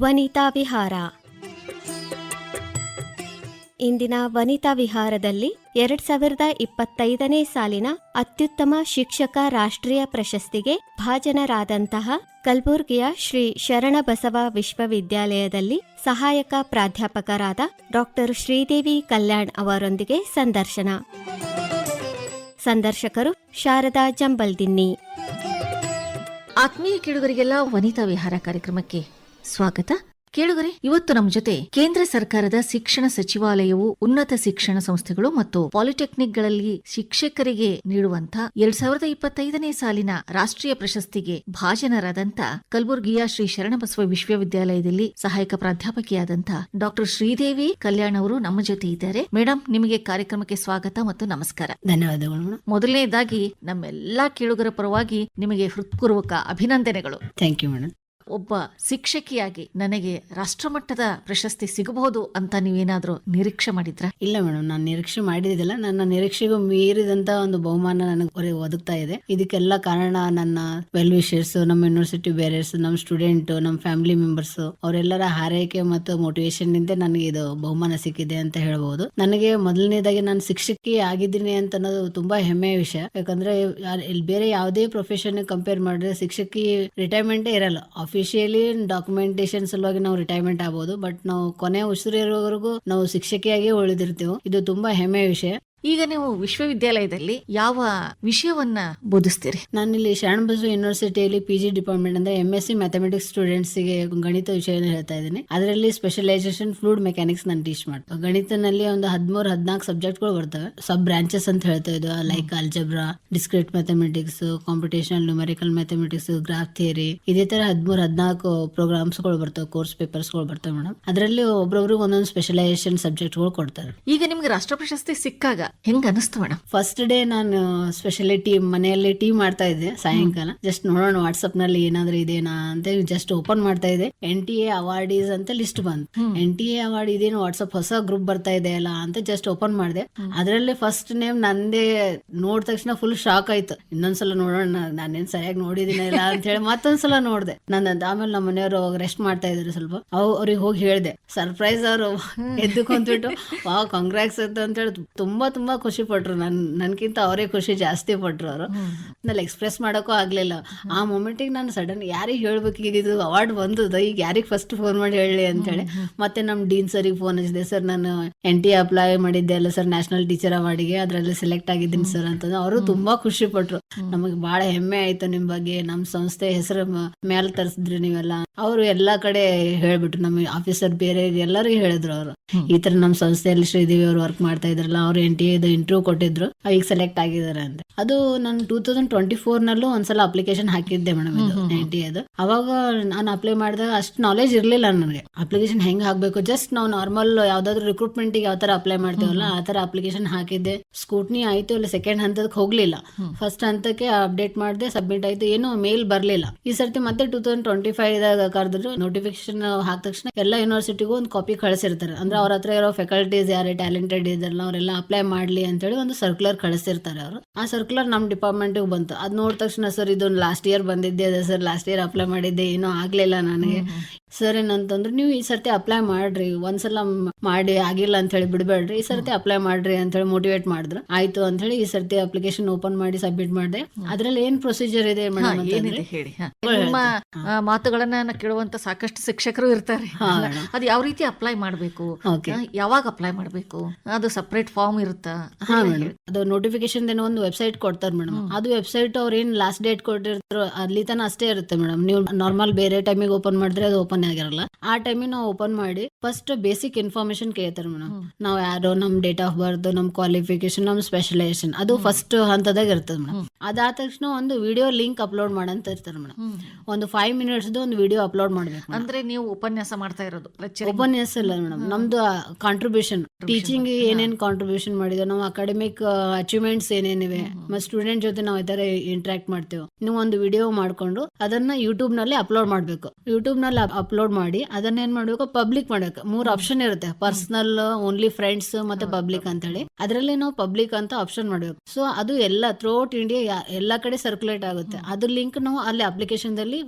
ವನಿತಾ ವಿಹಾರ. ಇಂದಿನ ವನಿತಾ ವಿಹಾರದಲ್ಲಿ ಎರಡ್ ಸಾವಿರದ ಇಪ್ಪತ್ತೈದನೇ ಸಾಲಿನ ಅತ್ಯುತ್ತಮ ಶಿಕ್ಷಕ ರಾಷ್ಟ್ರೀಯ ಪ್ರಶಸ್ತಿಗೆ ಭಾಜನರಾದಂತಹ ಕಲಬುರ್ಗಿಯ ಶ್ರೀ ಶರಣಬಸವ ವಿಶ್ವವಿದ್ಯಾಲಯದಲ್ಲಿ ಸಹಾಯಕ ಪ್ರಾಧ್ಯಾಪಕರಾದ ಡಾಕ್ಟರ್ ಶ್ರೀದೇವಿ ಕಲ್ಯಾಣ್ ಅವರೊಂದಿಗೆ ಸಂದರ್ಶನ. ಸಂದರ್ಶಕರು ಶಾರದಾ ಜಂಬಲ್ದಿನ್ನಿ. ಆತ್ಮೀಯ ಕೇಳುಗರಿಗೆಲ್ಲ ವನಿತಾ ವಿಹಾರ ಕಾರ್ಯಕ್ರಮಕ್ಕೆ ಸ್ವಾಗತ. ಕೇಳುಗರೆ ಇವತ್ತು ನಮ್ಮ ಜೊತೆ ಕೇಂದ್ರ ಸರ್ಕಾರದ ಶಿಕ್ಷಣ ಸಚಿವಾಲಯವು ಉನ್ನತ ಶಿಕ್ಷಣ ಸಂಸ್ಥೆಗಳು ಮತ್ತು ಪಾಲಿಟೆಕ್ನಿಕ್ಗಳಲ್ಲಿ ಶಿಕ್ಷಕರಿಗೆ ನೀಡುವಂತ ಎರಡ್ ಸಾವಿರದ ಇಪ್ಪತ್ತೈದನೇ ಸಾಲಿನ ರಾಷ್ಟ್ರೀಯ ಪ್ರಶಸ್ತಿಗೆ ಭಾಜನರಾದಂತ ಕಲ್ಬುರ್ಗಿಯ ಶ್ರೀ ಶರಣಬಸವ ವಿಶ್ವವಿದ್ಯಾಲಯದಲ್ಲಿ ಸಹಾಯಕ ಪ್ರಾಧ್ಯಾಪಕಿಯಾದಂತ ಡಾಕ್ಟರ್ ಶ್ರೀದೇವಿ ಕಲ್ಯಾಣ್ ಅವರು ನಮ್ಮ ಜೊತೆ ಇದ್ದಾರೆ. ಮೇಡಮ್ ನಿಮಗೆ ಕಾರ್ಯಕ್ರಮಕ್ಕೆ ಸ್ವಾಗತ ಮತ್ತು ನಮಸ್ಕಾರ. ಧನ್ಯವಾದಗಳು ಮೊದಲನೇದಾಗಿ ನಮ್ಮೆಲ್ಲಾ ಕೇಳುಗರ ಪರವಾಗಿ ನಿಮಗೆ ಹೃತ್ಪೂರ್ವಕ ಅಭಿನಂದನೆಗಳು. ಥ್ಯಾಂಕ್ ಯು ಮೇಡಮ್ ಒಬ್ಬ ಶಿಕ್ಷಕಿಯಾಗಿ ನನಗೆ ರಾಷ್ಟ್ರಮಟ್ಟದ ಪ್ರಶಸ್ತಿ ಸಿಗಬಹುದು ಅಂತ ನೀವೇನಾದ್ರೂ ನಿರೀಕ್ಷೆ ಮಾಡಿದ್ರ? ಇಲ್ಲ ಮೇಡಮ್, ನಾನು ನಿರೀಕ್ಷೆ ಮಾಡಿದಿಲ್ಲ ನನ್ನ ನಿರೀಕ್ಷೆಗೂ ಮೀರಿದಂತ ಒಂದು ಬಹುಮಾನ ನನಗೆ ಒದಗ್ತಾ ಇದೆ. ಇದಕ್ಕೆಲ್ಲ ಕಾರಣ ನನ್ನ ವೆಲ್ ವಿಶರ್ಸ್ ನಮ್ಮ ಯೂನಿವರ್ಸಿಟಿ ಬೇರೆಯರ್ಸ್ ನಮ್ಮ ಸ್ಟೂಡೆಂಟ್, ನಮ್ಮ ಫ್ಯಾಮಿಲಿ ಮೆಂಬರ್ಸ್, ಅವರೆಲ್ಲರ ಹಾರೈಕೆ ಮತ್ತು ಮೋಟಿವೇಶನ್ನಿಂದ ನನಗೆ ಇದು ಬಹುಮಾನ ಸಿಕ್ಕಿದೆ ಅಂತ ಹೇಳಬಹುದು ನನಗೆ ಮೊದಲನೇದಾಗಿ ನಾನು ಶಿಕ್ಷಕಿ ಆಗಿದ್ದೀನಿ ಅಂತ ಅನ್ನೋದು ತುಂಬಾ ಹೆಮ್ಮೆಯ ವಿಷಯ. ಯಾಕಂದ್ರೆ ಬೇರೆ ಯಾವುದೇ ಪ್ರೊಫೆಷನ್ ಕಂಪೇರ್ ಮಾಡಿದ್ರೆ ಶಿಕ್ಷಕಿ ರಿಟೈರ್ಮೆಂಟ್ ಇರಲ್ಲ. ಅಫಿಷಿಯಲಿ ಡಾಕ್ಯುಮೆಂಟೇಶನ್ ಸಲುವಾಗಿ ನಾವು ರಿಟೈರ್ಮೆಂಟ್ ಆಗ್ಬೋದು ಬಟ್ ನಾವು ಕೊನೆ ಉಸಿರಿರೋವರೆಗೂ ನಾವು ಶಿಕ್ಷಕಿಯಾಗಿ ಉಳಿದಿರ್ತೇವೆ. ಇದು ತುಂಬಾ ಹೆಮ್ಮೆಯ ವಿಷಯ. ಈಗ ನೀವು ವಿಶ್ವವಿದ್ಯಾಲಯದಲ್ಲಿ ಯಾವ ವಿಷಯವನ್ನ ಬೋಧಿಸ್ತೀರಿ? ನಾನಿಲ್ಲಿ ಶರಣಬಸವ ಯೂನಿವರ್ಸಿಟಿಯಲ್ಲಿ ಪಿ ಜಿ ಡಿಪಾರ್ಟ್ಮೆಂಟ್ ಅಂದ್ರೆ ಎಂ ಎಸ್ ಸಿ ಮ್ಯಾಥಮೆಟಿಕ್ಸ್ ಸ್ಟೂಡೆಂಟ್ಸ್ಗೆ ಗಣಿತ ವಿಷಯ ಹೇಳ್ತಾ ಇದ್ದೀನಿ. ಅದರಲ್ಲಿ ಸ್ಪೆಷಲೈಸೇಷನ್ ಫ್ಲೂಡ್ ಮೆಕ್ಯಾನಿಕ್ಸ್ ನಾನು ಟೀಚ್ ಮಾಡ್ತೀನಿ ಗಣಿತನಲ್ಲಿ ಒಂದು ಹದಿಮೂರು ಹದಿನಾಲ್ಕು ಸಬ್ಜೆಕ್ಟ್ಗಳು ಬರ್ತವೆ. ಸಬ್ ಬ್ರಾಂಚಸ್ ಅಂತ ಹೇಳ್ತಾ ಇದ್ದು like algebra discrete mathematics computation numerical mathematics graph theory ಇದೇ ತರ ಹದಿಮೂರು ಹದಿನಾಲ್ಕು ಪ್ರೋಗ್ರಾಮ್ಸ್ಗಳು ಬರ್ತವೆ ಕೋರ್ಸ್ ಪೇಪರ್ಸ್ಗಳು ಬರ್ತವೆ ಮೇಡಮ್ ಅದರಲ್ಲಿ ಒಬ್ಬೊಬ್ರಿಗೆ ಒಂದೊಂದು ಸ್ಪೆಷಲೈಸೇಷನ್ ಸಬ್ಜೆಕ್ಟ್ಗಳು ಕೊಡ್ತಾರೆ. ಈಗ ನಿಮ್ಗೆ ರಾಷ್ಟ್ರ ಪ್ರಶಸ್ತಿ ಸಿಕ್ಕಾಗ ಹೆಂಗ ಅನಿಸ್ತು ಮೇಡಮ್ ಫಸ್ಟ್ ಡೇ ನಾನು ಸ್ಪೆಷಲಿ ಟೀ ಮನೆಯಲ್ಲಿ ಟೀ ಮಾಡ್ತಾ ಇದ್ದೆ ಸಾಯಂಕಾಲ. ಜಸ್ಟ್ ನೋಡೋಣ ವಾಟ್ಸ್ಆಪ್ನಲ್ಲಿ ಏನಾದ್ರು ಇದೇನಾ ಅಂತ ಜಸ್ಟ್ ಓಪನ್ ಮಾಡ್ತಾ ಇದ್ದೆ. ಎನ್ ಟಿ ಎ ಅವಾರ್ಡೀಸ್ ಅಂತ ಲಿಸ್ಟ್ ಬಂತು. ಎನ್ ಟಿ ಎ ಅವಾರ್ಡ್ ಇದೇನು ವಾಟ್ಸ್ಆಪ್ ಹೊಸ ಗ್ರೂಪ್ ಬರ್ತಾ ಇದೆ ಅಲ್ಲ ಅಂತ ಜಸ್ಟ್ ಓಪನ್ ಮಾಡಿದೆ. ಅದರಲ್ಲಿ ಫಸ್ಟ್ ನೇಮ್ ನಂದೇ ನೋಡಿದ ತಕ್ಷಣ ಫುಲ್ ಶಾಕ್ ಆಯ್ತು. ಇನ್ನೊಂದ್ಸಲ ನೋಡೋಣ ನಾನೇನ್ ಸರಿಯಾಗಿ ನೋಡಿದಿನ ಇಲ್ಲ ಅಂತ ಹೇಳಿ ಮತ್ತೊಂದ್ಸಲ ನೋಡ್ದೆ. ನನ್ನ ಆಮೇಲೆ ನಮ್ಮ ಮನೆಯವರು ರೆಸ್ಟ್ ಮಾಡ್ತಾ ಇದ್ರು ಸ್ವಲ್ಪ. ಅವ್ ಅವ್ರಿಗೆ ಹೋಗಿ ಹೇಳ್ದೆ ಸರ್ಪ್ರೈಸ್ ಅವರು. ಎದ್ದು ಕುಂತ್ಬಿಟ್ಟು ವಾ ಕಾಂಗ್ರಾಕ್ಸ್ ಅಂತ ಹೇಳಿ ತುಂಬಾ ತುಂಬಾ ಖುಷಿ ಪಟ್ರು. ನನ್ ನನ್ಕಿಂತ ಅವರೇ ಖುಷಿ ಜಾಸ್ತಿ ಪಟ್ರು ಅವರು. ನಲ್ಲಿ ಎಕ್ಸ್ಪ್ರೆಸ್ ಮಾಡೋಕ್ಕೂ ಆಗ್ಲಿಲ್ಲ. ಆ ಮೊಮೆಂಟಿಗೆ ನಾನು ಸಡನ್ ಯಾರಿಗೆ ಹೇಳ್ಬೇಕು? ಈಗ ಇದು ಅವಾರ್ಡ್ ಬಂದದ ಈಗ ಯಾರಿಗೆ ಫಸ್ಟ್ ಫೋನ್ ಮಾಡಿ ಹೇಳಿ ಅಂತ ಹೇಳಿ. ಮತ್ತೆ ನಮ್ ಡೀನ್ ಸರಿಗೆ ಫೋನ್ ಹಚ್ಚಿದೆ. ಸರ್ ನಾನು ಎನ್ ಟಿ ಅಪ್ಲೈ ಮಾಡಿದ್ದೆ ಅಲ್ಲ ಸರ್ ನ್ಯಾಷನಲ್ ಟೀಚರ್ ಅವಾರ್ಡಿಗೆ. ಅದ್ರಲ್ಲಿ ಸೆಲೆಕ್ಟ್ ಆಗಿದ್ದೀನಿ ಸರ್ ಅಂತಂದ್ರೆ ಅವರು ತುಂಬಾ ಖುಷಿ ಪಟ್ರು. ನಮಗೆ ಬಹಳ ಹೆಮ್ಮೆ ಆಯ್ತು ನಿಮ್ ಬಗ್ಗೆ. ನಮ್ ಸಂಸ್ಥೆ ಹೆಸರು ಮೇಲ್ ತರಿಸಿದ್ರಿ ನೀವೆಲ್ಲ. ಅವರು ಎಲ್ಲಾ ಕಡೆ ಹೇಳ್ಬಿಟ್ರು. ನಮ್ಮ ಆಫೀಸರ್ ಬೇರೆ ಎಲ್ಲರಿಗೂ ಹೇಳಿದ್ರು ಅವರು. ಈ ತರ ನಮ್ ಸಂಸ್ಥೆಯಲ್ಲಿ ಶ್ರೀದೇವಿ ಅವರು ವರ್ಕ್ ಮಾಡ್ತಾ ಇದ್ರಲ್ಲ ಅವ್ರು ಎನ್ ಟಿ ಇಂಟರ್ವ್ಯೂ ಕೊಟ್ಟಿದ್ರು ಈಗ ಸೆಲೆಕ್ಟ್ ಆಗಿದ್ದಾರೆ ಅಂತ. ಅದು ನಾನು ಟೂ ತೌಸಂಡ್ ಟ್ವೆಂಟಿ ಫೋರ್ ನಲ್ಲೂ ಒಂದ್ಸಲ ಅಪ್ಲಿಕೇಶನ್ ಹಾಕಿದ್ದೆ ಮೇಡಮ್ ಇದು ಎನ್ ಟಿ ಅದು ಅವಾಗ ನಾನು ಅಪ್ಲೈ ಮಾಡಿದಾಗ ಅಷ್ಟು ನಾಲೆಜ್ ಇರ್ಲಿಲ್ಲ ನನಗೆ. ಅಪ್ಲಿಕೇಶನ್ ಹೆಂಗ್ ಹಾಕ್ಬೇಕು? ಜಸ್ಟ್ ನಾವು ನಾರ್ಮಲ್ ಯಾವ್ದಾದ್ರು ರಿಕ್ರೂಟ್ಮೆಂಟ್ ಯಾವ ತರ ಅಪ್ಲೈ ಮಾಡ್ತೀವಲ್ಲ ಆ ತರ ಅಪ್ಲಿಕೇಶನ್ ಹಾಕಿದ್ದೆ. ಸ್ಕೂಟ್ನಿ ಆಯ್ತು ಅಲ್ಲ ಸೆಕೆಂಡ್ ಹಂತಕ್ಕೆ ಹೋಗ್ಲಿಲ್ಲ. ಫಸ್ಟ್ ಹಂತಕ್ಕೆ ಅಪ್ಡೇಟ್ ಮಾಡಿದೆ ಸಬ್ಮಿಟ್ ಆಯ್ತು. ಏನು ಮೇಲ್ ಬರ್ಲಿಲ್ಲ. ಈ ಸರ್ತಿ ಮತ್ತೆ ಟೂ ತೌಸಂಡ್ ಟ್ವೆಂಟಿ ಫೈವ್ ದಾಗ ಕರೆದ್ರು ನೋಟಿಫಿಕೇಶನ್ ಹಾಕಿದ ತಕ್ಷಣ ಎಲ್ಲ ಯೂನಿವರ್ಸಿಟಿಗೂ ಒಂದು ಕಾಪಿ ಕಳಿಸಿರ್ತಾರೆ. ಅಂದ್ರೆ ಅವ್ರ ಹತ್ರ ಇರೋ ಫೆಕಲ್ಟೀಸ್ ಯಾರೇ ಟ್ಯಾಲೆಂಟೆಡ್ ಇದ್ರಲ್ಲ ಅವರೆಲ್ಲ ಅಪ್ಲೈ ಮಾಡ್ಲಿ ಅಂತ ಹೇಳಿ ಒಂದು ಸರ್ಕ್ಯುಲರ್ ಕಳಿಸಿರ್ತಾರೆ ಅವರು. ಆ ಸರ್ಕ್ಯುಲರ್ ನಮ್ ಡಿಪಾರ್ಟ್ಮೆಂಟ್ ಬಂತು. ಅದ್ ನೋಡಿದ ತಕ್ಷಣ ಸರ್ ಇದು ಲಾಸ್ಟ್ ಇಯರ್ ಬಂದಿದ್ದೆ ಸರ್ ಲಾಸ್ಟ್ ಇಯರ್ ಅಪ್ಲೈ ಮಾಡಿದ್ದೆ ಏನೂ ಆಗ್ಲಿಲ್ಲ ನನಗೆ. ಸರ್ ಏನಂತಂದ್ರೆ ನೀವು ಈ ಸರ್ತಿ ಅಪ್ಲೈ ಮಾಡ್ರಿ. ಒಂದ್ಸಲ ಮಾಡಿ ಆಗಿಲ್ಲ ಅಂತ ಹೇಳಿ ಬಿಡಬೇಡ್ರಿ. ಈ ಸರ್ತಿ ಅಪ್ಲೈ ಮಾಡ್ರಿ ಅಂತ ಹೇಳಿ ಮೋಟಿವೇಟ್ ಮಾಡಿದ್ರು. ಆಯ್ತು ಅಂತ ಹೇಳಿ ಈ ಸರ್ತಿ ಅಪ್ಲಿಕೇಶನ್ ಓಪನ್ ಮಾಡಿ ಸಬ್ಮಿಟ್ ಮಾಡಿದೆ. ಅದ್ರಲ್ಲಿ ಏನ್ ಪ್ರೊಸೀಜರ್ ಇದೆ ಮೇಡಮ್ ಏನಿದೆ ಹೇಳಿ ಹಾ. ನಿಮ್ಮ ಮಾತುಗಳನ್ನ ಕೇಳುವಂತ ಸಾಕಷ್ಟು ಶಿಕ್ಷಕರು ಇರ್ತಾರೆ. ಅದು ಯಾವ ರೀತಿ ಅಪ್ಲೈ ಮಾಡಬೇಕು? ಯಾವಾಗ ಅಪ್ಲೈ ಮಾಡಬೇಕು? ಅದು ಸಪರೇಟ್ ಫಾರ್ಮ್ ಇರುತ್ತಾ? ಅದು ನೋಟಿಫಿಕೇಶನ್ ಏನೋ ಒಂದು ವೆಬ್ಸೈಟ್ ಕೊಡ್ತಾರೆ ಮೇಡಮ್ ಅದು ವೆಬ್ಸೈಟ್ ಅವ್ರ ಏನ್ ಲಾಸ್ಟ್ ಡೇಟ್ ಕೊಟ್ಟಿರ್ತಾರೋ ಅಲ್ಲಿ ತನ ಅಷ್ಟೇ ಇರುತ್ತೆ ಮೇಡಮ್ ನೀವು ನಾರ್ಮಲ್ ಬೇರೆ ಟೈಮಿಗೆ ಓಪನ್ ಮಾಡಿದ್ರೆ ಅದು ಓಪನ್ ಆಗಿರಲ್ಲ ಆ ಟೈಮಿಗೆ ನಾವು ಓಪನ್ ಮಾಡಿ ಫಸ್ಟ್ ಬೇಸಿಕ್ ಇನ್ಫಾರ್ಮೇಶನ್ ಕೇಳ್ತಾರೆ ಮೇಡಮ್ ನಾವ್ ಯಾರೋ ನಮ್ ಡೇಟ್ ಆಫ್ ಬರ್ತ್ ನಮ್ ಕ್ವಾಲಿಫಿಕೇಶನ್ ನಮ್ ಸ್ಪೆಷಲೈಸೇಷನ್ ಅದು ಫಸ್ಟ್ ಹಂತದಾಗ ಇರ್ತದೆ ಮೇಡಮ್ ಅದಾದ ತಕ್ಷಣ ಒಂದು ವಿಡಿಯೋ ಲಿಂಕ್ ಅಪ್ಲೋಡ್ ಮಾಡಂತ ಇರ್ತಾರೆ ಮೇಡಮ್ ಒಂದು ಫೈವ್ ಮಿನಿಟ್ಸ್ ಒಂದು ವಿಡಿಯೋ ಅಪ್ಲೋಡ್ ಮಾಡ್ಬೇಕು ಅಂದ್ರೆ ನೀವು ಉಪನ್ಯಾಸ ಮಾಡ್ತಾ ಇರೋದು. ಉಪನ್ಯಾಸ ಇಲ್ಲ ಮೇಡಮ್ ನಮ್ದು ಕಾಂಟ್ರಿಬ್ಯೂಷನ್ ಟೀಚಿಂಗ್ ಏನೇನ್ ಕಾಂಟ್ರಿಬ್ಯೂಷನ್ ಮಾಡಿದ್ವಿ ನಾವು ಅಕಾಡೆಮಿಕ್ ಅಚೀವ್ಮೆಂಟ್ಸ್ ಏನೇನಿವೆ ಮತ್ತೆ ಸ್ಟೂಡೆಂಟ್ ಜೊತೆ ನಾವು ಇತರ ತರ ಇಂಟ್ರಾಕ್ಟ್ ಮಾಡ್ತೇವೆ. ನೀವು ಒಂದು ವಿಡಿಯೋ ಮಾಡ್ಕೊಂಡು ಅದನ್ನ ಯೂಟ್ಯೂಬ್ನಲ್ಲಿ ಅಪ್ಲೋಡ್ ಮಾಡ್ಬೇಕು. ಯೂಟ್ಯೂಬ್ನಲ್ಲಿ ಅಪ್ಲೋಡ್ ಮಾಡಿ ಅದನ್ನ ಏನ್ ಮಾಡ್ಬೇಕು? ಪಬ್ಲಿಕ್ ಮಾಡಬೇಕು ಮೂರ್ ಆಪ್ಷನ್ ಇರುತ್ತೆ. ಪರ್ಸನಲ್ ಓನ್ಲಿ ಫ್ರೆಂಡ್ಸ್ ಮತ್ತೆ ಪಬ್ಲಿಕ್ ಅಂತ ಹೇಳಿ ಅದರಲ್ಲಿ ನಾವು ಪಬ್ಲಿಕ್ ಅಂತ ಆಪ್ಷನ್ ಮಾಡ್ಬೇಕು. ಸೊ ಅದು ಎಲ್ಲ ಥ್ರೂಔಟ್ ಇಂಡಿಯಾ ಎಲ್ಲಾ ಕಡೆ ಸರ್ಕ್ಯುಲೇಟ್ ಆಗುತ್ತೆ. ಅದ್ರ ಲಿಂಕ್ ನಾವು ಅಲ್ಲಿ ಅಪ್ಲಿಕೇಶನ್ ದಲ್ಲಿ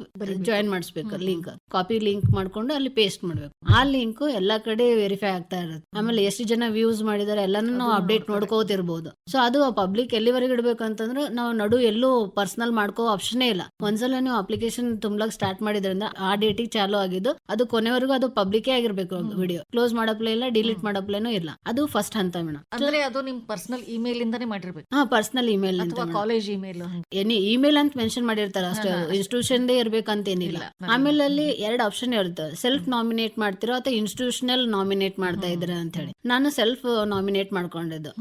ಜಾಯಿನ್ ಮಾಡಿಸ್ಬೇಕು ಲಿಂಕ್ ಕಾಪಿ ಲಿಂಕ್ ಮಾಡ್ಕೊಂಡು ಅಲ್ಲಿ ಪೇಸ್ಟ್ ಮಾಡ್ಬೇಕು. ಆ ಲಿಂಕ್ ಎಲ್ಲಾ ಕಡೆ ವೆರಿಫೈ ಆಗ್ತಾ ಇರುತ್ತೆ. ಆಮೇಲೆ ಎಷ್ಟು ಜನ ವ್ಯೂಸ್ ಮಾಡಿದಾರೆ ಎಲ್ಲಾನು ನಾವು ಅಪ್ಡೇಟ್ ನೋಡ್ಕೋತಿರ್ಬೋದು. ಸೊ ಅದು ಪಬ್ಲಿಕ್ ಎಲ್ಲಿವರೆಗೆ ಇಡಬೇಕು ಅಂತಂದ್ರೆ ನಾವು ನಡು ಎಲ್ಲೂ ಪರ್ಸನಲ್ ಮಾಡ್ಕೋ ಆಪ್ಷನ್ ಇಲ್ಲ. ಒಂದ್ಸಲ ನೀವು ಅಪ್ಲಿಕೇಶನ್ ತುಂಬಲಾಕ್ ಸ್ಟಾರ್ಟ್ ಮಾಡಿದ್ರಿಂದ ಆ ಡೇಟಿಗೆ ಚಾಲು ಆಗಿದ್ದು ಅದು ಕೊನೆವರೆಗೂ ಅದು ಪಬ್ಲಿಕ್ ಆಗಿರ್ಬೇಕು ವಿಡಿಯೋ ಕ್ಲೋಸ್ ಮಾಡಪ್ಲೇ ಇಲ್ಲ ಡಿಲೀಟ್ ಮಾಡಪ್ಲೇನೂ ಇಲ್ಲ. ಅದು ಫಸ್ಟ್ ಹಂತ ಮೇಡಮ್ ಅಂದ್ರೆ ಅದು ನಿಮ್ ಪರ್ಸನಲ್ ಇಮೇಲ್ ಇಂದಾನೇ ಮಾಡಿರ್ಬೇಕು. ಹಾ ಪರ್ಸನಲ್ ಇಮೇಲ್ ಅಥವಾ ಕಾಲೇಜ್ ಇಮೇಲ್ ಏನಿ ಇಮೇಲ್ ಅಂತ ಮೆನ್ಷನ್ ಮಾಡಿರ್ತಾರ ಅಷ್ಟೇ. ಇನ್ಸ್ಟಿಟ್ಯೂಷನ್ ದೇ ಇರ್ಬೇಕಂತ ಏನಿಲ್ಲ ಆಮೇಲೆ ಅಲ್ಲಿ ಎರಡು ಆಪ್ಷನ್ ಇರುತ್ತೆ. ಸೆಲ್ಫ್ ನಾಮಿನೇಟ್ ಮಾಡ್ತಿರೋ ಅಥವಾ ಇನ್ಸ್ಟಿಟ್ಯೂಷನಲ್ ನಾಮಿನೇಟ್ ಮಾಡ್ತಾ ಇದ್ರ ಅಂತ ಹೇಳಿ. ನಾನು ಸೆಲ್ಫ್ ನಾಮಿನೇಟ್ ಮಾಡ್ಕೊಂಡಿದ್ದು.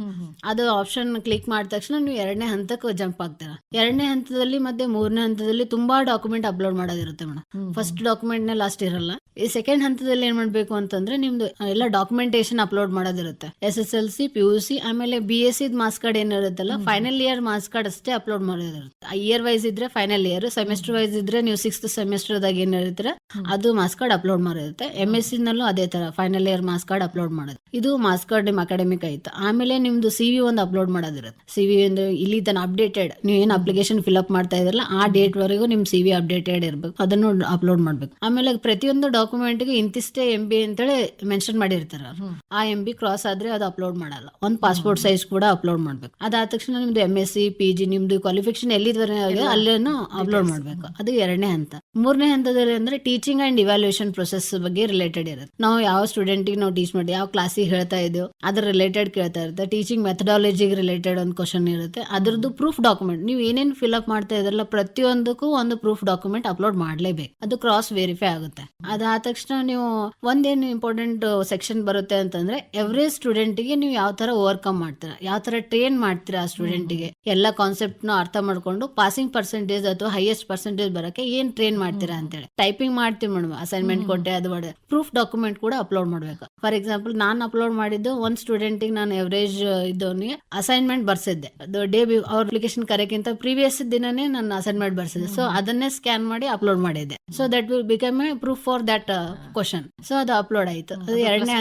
ಅದು ಆಪ್ಷನ್ ಕ್ಲಿಕ್ ಮಾಡಿದ ತಕ್ಷಣ ನೀವು ಎರಡನೇ ಹಂತಕ್ಕೆ ಜಂಪ್ ಆಗ್ತೀರಾ. ಎರಡನೇ ಹಂತದಲ್ಲಿ ಮತ್ತೆ ಮೂರನೇ ಹಂತದಲ್ಲಿ ತುಂಬಾ ಡಾಕ್ಯುಮೆಂಟ್ ಅಪ್ಲೋಡ್ ಮಾಡೋದಿರುತ್ತೆ ಮೇಡಮ್ ಫಸ್ಟ್ ಡಾಕ್ಯುಮೆಂಟ್ನ ಲಾಸ್ಟ್ ಇರಲ್ಲ. ಈ ಸೆಕೆಂಡ್ ಹಂತದಲ್ಲಿ ಏನ್ ಮಾಡ್ಬೇಕು ಅಂತಂದ್ರೆ ನಿಮ್ದು ಎಲ್ಲ documentation upload ಮಾಡೋದಿರುತ್ತೆ. S S L C P U C ಆಮೇಲೆ B S C marks card ಏನಿರುತ್ತಲ್ಲ final year marks card ಅಷ್ಟೇ ಅಪ್ಲೋಡ್ ಮಾಡೋದಿರುತ್ತೆ. ಇಯರ್ ವೈಸ್ ಇದ್ರೆ ಫೈನಲ್ ಇಯರ್ ಸೆಮಿಸ್ಟರ್ ವೈಸ್ ಇದ್ರೆ ನೀವು ಸಿಕ್ಸ್ತ್ ಸೆಮಿಸ್ಟರ್ ದಾಗ ಏನಿರುತ್ತೆ ಅದು ಮಾರ್ಕ್ಸ್ ಕಾರ್ಡ್ ಅಪ್ಲೋಡ್ ಮಾಡಿರುತ್ತೆ ಎಂ ಎಸ್ ಸಿ ನಲ್ಲೂ ಅದೇ ತರ final year marks card upload ಮಾಡೋದು. ಇದು ಮಾರ್ಕ್ಸ್ ಕಾರ್ಡ್ ನಿಮ್ ಅಕಾಡೆಮಿಕ್ ಆಯ್ತು. ಆಮೇಲೆ ನಿಮ್ದು ಸಿ ವಿ ಒಂದು ಅಪ್ಲೋಡ್ ಮಾಡೋದಿರುತ್ತೆ. ಸಿ ವಿ ಒಂದು ಇಲ್ಲಿ ತನ ಅಪ್ಡೇಟೆಡ್ ನೀವು ಏನು ಅಪ್ಲಿಕೇಶನ್ ಫಿಲ್ ಅಪ್ ಮಾಡ್ತಾ ಇದ್ರಲ್ಲ ಆ ಡೇಟ್ ವರೆಗೂ ನಿಮ್ ಸಿ ವಿ ಅಪ್ಡೇಟೆಡ್ ಇರ್ಬೇಕು. ಅದನ್ನು ಅಪ್ಲೋಡ್ ಮಾಡ್ಬೇಕು. ಆಮೇಲೆ ಪ್ರತಿಯೊಂದು ಡಾಕ್ಯುಮೆಂಟ್ಗೆ ಇಂತಿಷ್ಟೇ ಎಂ ಬಿ ಅಂತೇಳಿ ಮೆನ್ಷನ್ ಮಾಡಿರ್ತಾರ ಅವ್ರು. ಆ ಎಂ ಬಿ ಕ್ರಾಸ್ ಆದ್ರೆ ಅದು ಅಪ್ಲೋಡ್ ಮಾಡಲ್ಲ. ಒಂದ್ ಪಾಸ್ಪೋರ್ಟ್ ಸೈಜ್ ಕೂಡ ಅಪ್ಲೋಡ್ ಮಾಡ್ಬೇಕು. ಅದಾದ ತಕ್ಷಣ ನಿಮ್ದು M S C P G ನಿಮ್ದು ಕ್ವಾಲಿಫಿಕೇಶನ್ ಎಲ್ಲಿದ್ವರೆಗೆ ಅಲ್ಲೇನು ಅಪ್ಲೋಡ್ ಮಾಡ್ಬೇಕು. ಅದು ಎರಡನೇ ಹಂತ. ಮೂರನೇ ಹಂತದಲ್ಲಿ ಅಂದ್ರೆ ಟೀಚಿಂಗ್ ಅಂಡ್ ಇವ್ಯಾಲ್ಯೂಯೇಷನ್ ಪ್ರೊಸೆಸ್ ಬಗ್ಗೆ ರಿಲೇಟೆಡ್ ಇರುತ್ತೆ. ನಾವು ಯಾವ ಸ್ಟೂಡೆಂಟಿಗೆ ನಾವು ಟೀಚ್ ಮಾಡಿ ಯಾವ ಕ್ಲಾಸಿಗೆ ಹೇಳ್ತಾ ಇದ್ದೀವಿ ಅದ್ರ ರಿಲೇಟೆಡ್ ಕೇಳ್ತಾ ಇರುತ್ತೆ. ಟೀಚಿಂಗ್ ಮೆಥಡಾಲಜಿಗೆ ರಿಲೇಟೆಡ್ ಒಂದು ಕ್ವಶನ್ ಇರುತ್ತೆ. ಅದ್ರದ್ದು ಪ್ರೂಫ್ ಡಾಕ್ಯುಮೆಂಟ್ ನೀವು ಏನೇನು ಫಿಲ್ ಅಪ್ ಮಾಡ್ತಾ ಇದ್ರಲ್ಲ ಪ್ರತಿಯೊಂದಕ್ಕೂ ಒಂದು ಪ್ರೂಫ್ ಡಾಕ್ಯುಮೆಂಟ್ ಅಪ್ಲೋಡ್ ಮಾಡ್ಲೇಬೇಕು. ಅದು ಕ್ರಾಸ್ ವೆರಿಫೈ ಆಗುತ್ತೆ. ಅದಾದ ತಕ್ಷಣ ನೀವು ಒಂದೇನು ಇಂಪಾರ್ಟೆಂಟ್ ಸೆಕ್ಷನ್ ಬರುತ್ತೆ ಅಂತಂದ್ರೆ ಎವ್ರಿ ಸ್ಟೂಡೆಂಟ್ಗೆ ನೀವು ಯಾವ ತರ ಓವರ್ಕಮ್ ಮಾಡ್ತೀರಾ ಯಾವ ತರ ಟ್ರೈನ್ ಮಾಡ್ತೀರಾ ಆ ಸ್ಟೂಡೆಂಟ್ಗೆ ಎಲ್ಲ ಕಾನ್ಸೆಪ್ಟ್ನ ಅರ್ಥ ಮಾಡ್ಕೊಂಡು ಪಾಸಿಂಗ್ ಪರ್ಸೆಂಟೇಜ್ ಅಥವಾ ಹೈಯೆಸ್ಟ್ ಪರ್ಸೆಂಟೇಜ್ ಬರಕ್ಕೆ ಏನ್ ಟ್ರೈನ್ ಮಾಡ್ತೀರಾ ಅಂತೇಳಿ. ಟೈಪಿಂಗ್ ಮಾಡ್ತೀವಿ ಮೇಡಮ್ ಅಸೈನ್ಮೆಂಟ್ ಕೊಟ್ಟೆ ಅದು ಮಾಡಿ ಪ್ರೂಫ್ ಡಾಕ್ಯುಮೆಂಟ್ ಕೂಡ ಅಪ್ಲೋಡ್ ಮಾಡ್ಬೇಕು. ಫಾರ್ ಎಕ್ಸಾಂಪಲ್ ನಾನು ಅಪ್ಲೋಡ್ ಮಾಡಿದ್ದು ಒಂದ್ ಸ್ಟೂಡೆಂಟಿಗೆ ನಾನು ಎವರೇಜ್ ಇದ್ದವನಿಗೆ ಅಸೈನ್ಮೆಂಟ್ ಬರ್ಸಿದ್ದೆ. ಅದು ಡೇ ಅವ್ರ ಅಪ್ಲಿಕೇಶನ್ ಕರೆಕ್ಕಿಂತ ಪ್ರೀವಿಯಸ್ ದಿನನೇ ನಾನು ಅಸೈನ್ಮೆಂಟ್ ಬರ್ಸಿದ್ದೆ. ಸೊ ಅದನ್ನೇ ಸ್ಕ್ಯಾನ್ ಮಾಡಿ ಅಪ್ಲೋಡ್ ಮಾಡಿದ್ದೆ. So that will become a proof for that question so ಅದು ಅಪ್ಲೋಡ್ ಆಯ್ತು. ಅದು ಎರಡನೇ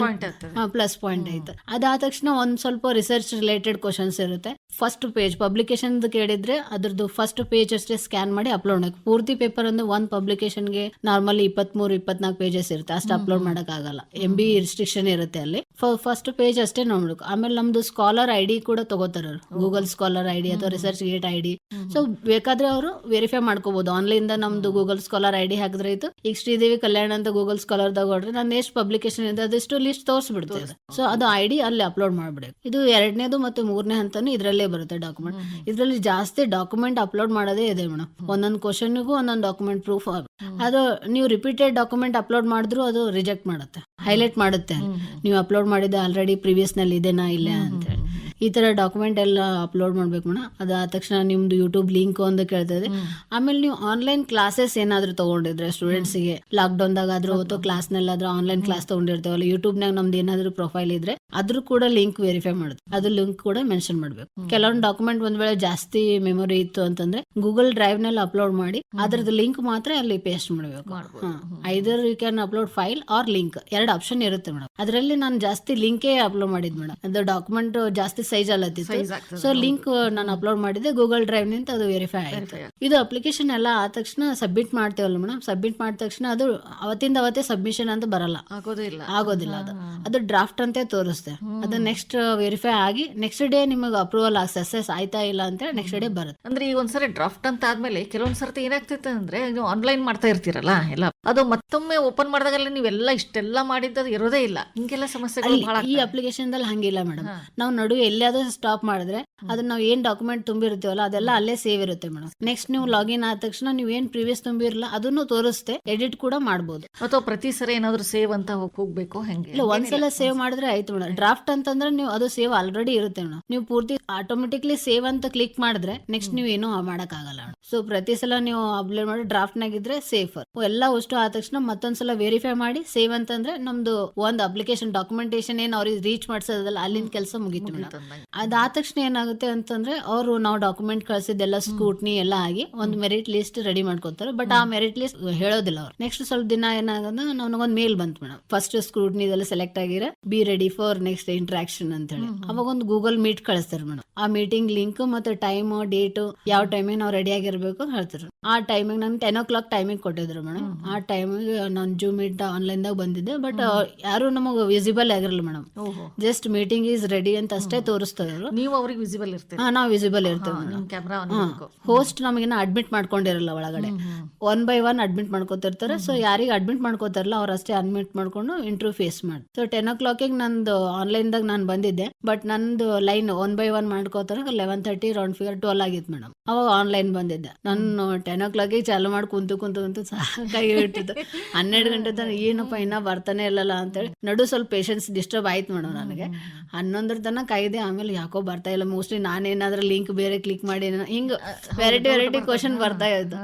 ಪ್ಲಸ್ ಪಾಯಿಂಟ್ ಆಯ್ತು. ಅದಾದ ತಕ್ಷಣ ಒಂದ್ ಸ್ವಲ್ಪ ರಿಸರ್ಚ್ ರಿಲೇಟೆಡ್ ಕ್ವಶನ್ಸ್ ಇರುತ್ತೆ. ಫಸ್ಟ್ ಪೇಜ್ ಪಬ್ಲಿಕೇಶನ್ ಕೇಳಿದ್ರೆ ಅದ್ರದ್ದು ಫಸ್ಟ್ ಪೇಜ್ ಅಷ್ಟೇ ಸ್ಕ್ಯಾನ್ ಮಾಡಿ ಅಪ್ಲೋಡ್ ಮಾಡಬೇಕು. ಪೂರ್ತಿ ಪೇಪರ್ ಅಂದ್ರೆ ಒಂದ್ ಪಬ್ಲಿಕೇಶನ್ಗೆ ನಾರ್ಮಲಿ ಇಪ್ಪತ್ಮೂರು ಇಪ್ಪತ್ನಾಲ್ಕು ಪೇಜಸ್ ಇರುತ್ತೆ. ಅಷ್ಟು ಅಪ್ಲೋಡ್ ಮಾಡಕ್ ಆಗಲ್ಲ ಎಂ ಬಿ ರಿಸ್ಟ್ರಿಕ್ಷನ್ ಇರುತ್ತೆ ಅಲ್ಲಿ. ಫಸ್ಟ್ ಪೇಜ್ ಅಷ್ಟೇ ನೋಡ್ಬೇಕು. ಆಮೇಲೆ ನಮ್ದು ಸ್ಕಾಲರ್ ಐ ಡಿ ಕೂಡ ತಗೋತಾರ ಗೂಗಲ್ ಸ್ಕಾಲರ್ ಐ ಡಿ ಅಥವಾ research gate I D so ಬೇಕಾದ್ರೆ ಅವರು ವೆರಿಫೈ ಮಾಡ್ಕೋಬಹುದು ಆನ್ಲೈನ್ ದ ನಮ್ದು ಗೂಗಲ್ ಸ್ಕಾಲರ್ ಐ ಡಿ ಹಾಕಿದ್ರೆ ಆಯ್ತು. ಈಗ ಶ್ರೀದೇವಿ ಕಲ್ಯಾಣ ಅಂತ ಗೂಗಲ್ ಸ್ಕಾಲರ್ ತಗೊಳ್ರಿ ನಾನು ಎಷ್ಟು ಪಬ್ಲಿಕೇಶನ್ ಇದೆ ಅದೆಷ್ಟು ಲಿಸ್ಟ್ ತೋರಿಸ್ಬಿಡ್ತೇವೆ ಸೊ ಅದು ಐ ಡಿ ಅಲ್ಲಿ ಅಪ್ಲೋಡ್ ಮಾಡ್ಬಿಡಿ ಇದು ಎರಡನೇದು ಮತ್ತೆ ಮೂರನೇ ಹಂತನೂ ಇದರಲ್ಲೇ ಬರುತ್ತೆ ಡಾಕ್ಯುಮೆಂಟ್ ಇದರಲ್ಲಿ ಜಾಸ್ತಿ ಡಾಕ್ಯುಮೆಂಟ್ ಅಪ್ಲೋಡ್ ಮಾಡೋದೇ ಇದೆ ಮೇಡಮ್ ಒಂದೊಂದು ಕ್ವಶನ್ಗೂ ಒಂದೊಂದು ಡಾಕ್ಯುಮೆಂಟ್ ಪ್ರೂಫ್ ಅದು ನೀವು ರಿಪೀಟೆಡ್ ಡಾಕ್ಯುಮೆಂಟ್ ಅಪ್ಲೋಡ್ ಮಾಡಿದ್ರು ಅದು ರಿಜೆಕ್ಟ್ ಮಾಡುತ್ತೆ. ಹೈಲೈಟ್ ಮಾಡುತ್ತೆ. ನೀವು ಅಪ್ಲೋಡ್ ಮಾಡಿದ ಆಲ್ರೆಡಿ ಪ್ರೀವಿಯಸ್ನಲ್ಲಿ ಇದೆನಾ ಇಲ್ಲ ಅಂತ ಹೇಳಿ. ಈ ತರ ಡಾಕ್ಯುಮೆಂಟ್ ಎಲ್ಲ ಅಪ್ಲೋಡ್ ಮಾಡ್ಬೇಕು ಮೇಡಮ್. ಅದಾದ ತಕ್ಷಣ ನಿಮ್ದು ಯೂಟ್ಯೂಬ್ ಲಿಂಕ್ ಅಂತ ಕೇಳ್ತದೆ ಆಮೇಲೆ ನೀವು ಆನ್ಲೈನ್ ಕ್ಲಾಸಸ್ ಏನಾದ್ರು ತಗೊಂಡಿದ್ರೆ ಸ್ಟೂಡೆಂಟ್ಸ್ಗೆ ಲಾಕ್ ಡೌನ್ ದಾಗ ಆದ್ರೂ ಅಥವಾ ಕ್ಲಾಸ್ ನಲ್ಲಾದ್ರೂ ಆನ್ಲೈನ್ ಕ್ಲಾಸ್ ತಗೊಂಡಿರ್ತೇವಲ್ಲ ಯೂಟ್ಯೂಬ್ ನಾಗ ನಮ್ದು ಏನಾದ್ರು ಪ್ರೊಫೈಲ್ ಇದ್ರೆ ಅದ್ರ ಕೂಡ ಲಿಂಕ್ ವೆರಿಫೈ ಮಾಡುತ್ತೆ. ಅದು ಲಿಂಕ್ ಕೂಡ ಮೆನ್ಷನ್ ಮಾಡ್ಬೇಕು. ಕೆಲವೊಂದು ಡಾಕ್ಯುಮೆಂಟ್ ಒಂದ್ ವೇಳೆ ಜಾಸ್ತಿ ಮೆಮೊರಿ ಇತ್ತು ಅಂತಂದ್ರೆ ಗೂಗಲ್ ಡ್ರೈವ್ನಲ್ಲಿ ಅಪ್ಲೋಡ್ ಮಾಡಿ ಅದ್ರದ್ದು ಲಿಂಕ್ ಮಾತ್ರ ಅಲ್ಲಿ ಪೇಸ್ಟ್ ಮಾಡಬೇಕು. Either you can upload file or link ಎರಡು ಆಪ್ಷನ್ ಇರುತ್ತೆ ಮೇಡಮ್. ಅದರಲ್ಲಿ ನಾನು ಜಾಸ್ತಿ ಲಿಂಕೇ ಅಪ್ಲೋಡ್ ಮಾಡಿದ್ ಮೇಡಮ್. ಅದು ಡಾಕ್ಯುಮೆಂಟ್ ಜಾಸ್ತಿ ಸೈಜ್ ಅಲ್ಲತ್ತಿತ್ತು ಸೊ ಲಿಂಕ್ ನಾನು ಅಪ್ಲೋಡ್ ಮಾಡಿದ್ದೆ ಗೂಗಲ್ ಡ್ರೈವ್ನಿಂದ ಅದು ವೆರಿಫೈ ಆಯ್ತು. ಇದು ಅಪ್ಲಿಕೇಶನ್ ಎಲ್ಲ ಆದ ತಕ್ಷಣ ಸಬ್ಮಿಟ್ ಮಾಡ್ತೇವಲ್ಲ ಮೇಡಮ್ ಸಬ್ಮಿಟ್ ಮಾಡಿದ ತಕ್ಷಣ ಅದು ಅವತ್ತಿಂದ ಅವತ್ತೇ ಸಬ್ಮಿಷನ್ ಅಂತ ಬರಲ್ಲ. ಆಗೋದೇ ಆಗೋದಿಲ್ಲ ಅದು. ಅದು ಡ್ರಾಫ್ಟ್ ಅಂತ ತೋರಿಸ್ತೆ ಅದು ನೆಕ್ಸ್ಟ್ ವೆರಿಫೈ ಆಗಿ ನೆಕ್ಸ್ಟ್ ಡೇ ನಿಮಗೆ ಅಪ್ರೂವಲ್ ಆಗಿ ಸಕ್ಸಸ್ ಆಯ್ತಾ ಇಲ್ಲ ಅಂತ ನೆಕ್ಸ್ಟ್ ಡೇ ಬರುತ್ತೆ. ಅಂದ್ರೆ ಈಗ ಒಂದ್ಸರಿ ಡ್ರಾಫ್ಟ್ ಅಂತ ಆದ್ಮೇಲೆ ಕೆಲವೊಂದ್ ಸರ್ತಿ ಏನಾಗ್ತೈತೆ ಅಂದ್ರೆ ನೀವು ಆನ್ಲೈನ್ ಮಾಡ್ತಾ ಇರ್ತೀರಲ್ಲ ಎಲ್ಲ ಅದು ಮತ್ತೊಮ್ಮೆ ಓಪನ್ ಮಾಡಿದಾಗಲ್ಲ ನೀವೆಲ್ಲ ಇಷ್ಟೆಲ್ಲ ಮಾಡಿದ್ದು ಇರೋದೇ ಇಲ್ಲ. ಹಿಂಗೆಲ್ಲ ಬಹಳ ಈ ಅಪ್ಲಿಕೇಶನ್ ದಲ್ಲಿ ಹಂಗಿಲ್ಲ ಮೇಡಮ್ ನಾವು ನಡುವೆ ಎಲ್ಲಿಯಾದ್ರೂ ಸ್ಟಾಪ್ ಮಾಡಿದ್ರೆ ಅದನ್ನ ನಾವು ಏನ್ ಡಾಕ್ಯುಮೆಂಟ್ ತುಂಬಿರ್ತೀವಲ್ಲ ಅದೆಲ್ಲ ಅಲ್ಲೇ ಸೇವ್ ಇರುತ್ತೆ ಮೇಡಮ್ ನೆಕ್ಸ್ಟ್ ನೀವು ಲಾಗಿನ್ ಆದ ತಕ್ಷಣ ನೀವು ಏನ್ ಪ್ರೀವಿಯಸ್ ತುಂಬಿರಲ್ಲ ಅದನ್ನು ತೋರಿಸುತ್ತೆ ಎಡಿಟ್ ಕೂಡ ಮಾಡಬಹುದು ಅಥವಾ ಪ್ರತಿ ಸರಿ ಏನಾದ್ರು ಸೇವ್ ಅಂತ ಹೋಗ್- ಹೋಗ್ಬೇಕು ಹೆಂಗೆ? ಇಲ್ಲ ಒಂದ್ಸಲ ಸೇವ್ ಮಾಡಿದ್ರೆ ಆಯ್ತು ಮೇಡಮ್ ಡ್ರಾಫ್ಟ್ ಅಂತಂದ್ರೆ ನೀವು ಅದು ಸೇವ್ ಆಲ್ರೆಡಿ ಇರುತ್ತೆ ಮೇಡಮ್ ನೀವು ಪೂರ್ತಿ ಆಟೋಮೆಟಿಕ್ಲಿ ಸೇವ್ ಅಂತ ಕ್ಲಿಕ್ ಮಾಡಿದ್ರೆ ನೆಕ್ಸ್ಟ್ ನೀವು ಏನು ಮಾಡಕ್ ಆಗಲ್ಲ ಸೊ ಪ್ರತಿ ಸಲ ನೀವು ಅಪ್ಲೋಡ್ ಮಾಡಿ ಡ್ರಾಫ್ಟ್ ನಾಗಿದ್ರೆ ಸೇಫ್ ಎಲ್ಲ ಅಷ್ಟು ಆದ ತಕ್ಷಣ ಮತ್ತೊಂದ್ಸಲ ವೆರಿಫೈ ಮಾಡಿ ಸೇವ್ ಅಂತಂದ್ರೆ ನಮ್ದು ಒಂದು ಅಪ್ಲಿಕೇಶನ್ ಡಾಕ್ಯುಮೆಂಟೇಶನ್ ಏನ್ ಅವ್ರಿಗೆ ರೀಚ್ ಮಾಡ್ಸೋದಲ್ಲ ಅಲ್ಲಿಂದ ಕೆಲಸ ಮುಗಿತು ಮೇಡಮ್ ಅದಾದ ತಕ್ಷಣ ಏನಾಗುತ್ತೆ ಅಂತಂದ್ರೆ ಅವರು ನಾವು ಡಾಕ್ಯುಮೆಂಟ್ ಕಳ್ಸಿದ್ದೆಲ್ಲ ಸ್ಕೂಟ್ನಿ ಎಲ್ಲ ಆಗಿ ಒಂದು ಮೆರಿಟ್ ಲಿಸ್ಟ್ ರೆಡಿ ಮಾಡ್ಕೋತಾರೆ ಬಟ್ ಆ ಮೆರಿಟ್ ಲಿಸ್ಟ್ ಹೇಳೋದಿಲ್ಲ ಅವ್ರು. ನೆಕ್ಸ್ಟ್ ಸ್ವಲ್ಪ ದಿನ ಏನಾಗದ ನನಗೊಂದು ಮೇಲ್ ಬಂತು ಮೇಡಮ್ ಫಸ್ಟ್ ಸ್ಕ್ರೂಟ್ನಿ ಇದೆಲ್ಲ ಸೆಲೆಕ್ಟ್ ಆಗಿರ be ready for next interaction ಅಂತ ಹೇಳಿ ಅವಾಗ ಒಂದು ಗೂಗಲ್ ಮೀಟ್ ಕಳಿಸ್ತಾರೆ ಮೇಡಮ್ ಆ ಮೀಟಿಂಗ್ ಲಿಂಕ್ ಮತ್ತೆ ಟೈಮ್ ಡೇಟ್ ಯಾವ ಟೈಮಿಗೆ ನಾವು ರೆಡಿ ಆಗಿರ್ಬೇಕು ಹೇಳ್ತಾರೆ. ಆ ಟೈಮಿಗೆ ನಾನು ಟೆನ್ ಓ ಕ್ಲಾಕ್ ಟೈಮಿಂಗ್ ಕೊಟ್ಟಿದ್ರು ಮೇಡಮ್ ಆ ಟೈಮಿಗೆ ನಾನು ಜೂಮ್ ಮೀಟ್ ಆನ್ಲೈನ್ ದಾಗ ಬಂದಿದ್ದೆ. ಬಟ್ ಯಾರು ನಮಗೆ ವಿಸಿಬಲ್ ಆಗಿರಲ್ಲ madam just meeting is ready ಅಂತ ಅಷ್ಟೇ ತೋರಿಸ್ತಾರೆ ಅವರು. ನೀವು ಅವ್ರಿಗೆ ವಿಸಿಬಲ್ ಇರ್ತೀರಿ. ಹಾ ನಾವು ವಿಸಿಬಲ್ ಇರ್ತೇವೆ ಕ್ಯಾಮ್ರಾ ಹೋಸ್ಟ್ ನಮಗಿನ್ನ ಅಡ್ಮಿಟ್ ಮಾಡ್ಕೊಂಡಿರಲ್ಲ ಒಳಗಡೆ. ಒನ್ ಬೈ ಒನ್ ಅಡ್ಮಿಟ್ ಮಾಡ್ಕೋತಿರ್ತಾರೆ. ಸೊ ಯಾರಿಗೆ ಅಡ್ಮಿಟ್ ಮಾಡ್ಕೋತಾರಲ್ಲ ಅವ್ರು ಅಷ್ಟೇ ಅಡ್ಮಿಟ್ ಮಾಡ್ಕೊಂಡು ಇಂಟರ್ವ್ಯೂ ಫೇಸ್ ಮಾಡಿ ಸೊ ಟೆನ್ ಓ ಕ್ಲಾಕಿಗೆ ನಂದು ಆನ್ಲೈನ್ ದಾಗ ನಾನು ಬಂದಿದ್ದೆ. ಬಟ್ ನಂದು ಲೈನ್ ಒನ್ ಬೈ ಒನ್ ಮಾಡ್ಕೋತಾರೆ. Eleven thirty round figure twelve ಆಗಿತ್ತು ಮೇಡಮ್. ಅವಾಗ ಆನ್ಲೈನ್ ಬಂದಿದ್ದೆ. ನಾನು ಟೆನ್ ಓ ಕ್ಲಾಕಿಗೆ ಚಾಲು ಮಾಡಿ ಕುಂತು ಕುಂತು ಕುಂತು ಸಾಕಾಗಿ ಇಟ್ಟಿದ್ದು ಹನ್ನೆರಡು ಗಂಟೆ ತನಕ ಏನಪ್ಪ ಇನ್ನ ಬರ್ತಾನೆ ಇಲ್ಲಲ್ಲ ಅಂತೇಳಿ. ನಡು ಸ್ವಲ್ಪ ಪೇಷನ್ಸ್ ಡಿಸ್ಟರ್ಬ್ ಆಯ್ತು ಮೇಡಮ್ ನನಗೆ. ಹನ್ನೊಂದರ ತನಕ ಕಾಯ್ದೆ ಆಮೇಲೆ ಯಾಕೋ ಬರ್ತಾ ಇಲ್ಲ. ಮೋಸ್ಟ್ಲಿ ನಾನೇನಾದ್ರೂ ಲಿಂಕ್ ಬೇರೆ ಕ್ಲಿಕ್ ಮಾಡಿ ಹಿಂಗ್ ವೆರೈಟಿ ವೆರೈಟಿ ಕ್ವಶನ್ ಬರ್ತಾ ಇದ್ದು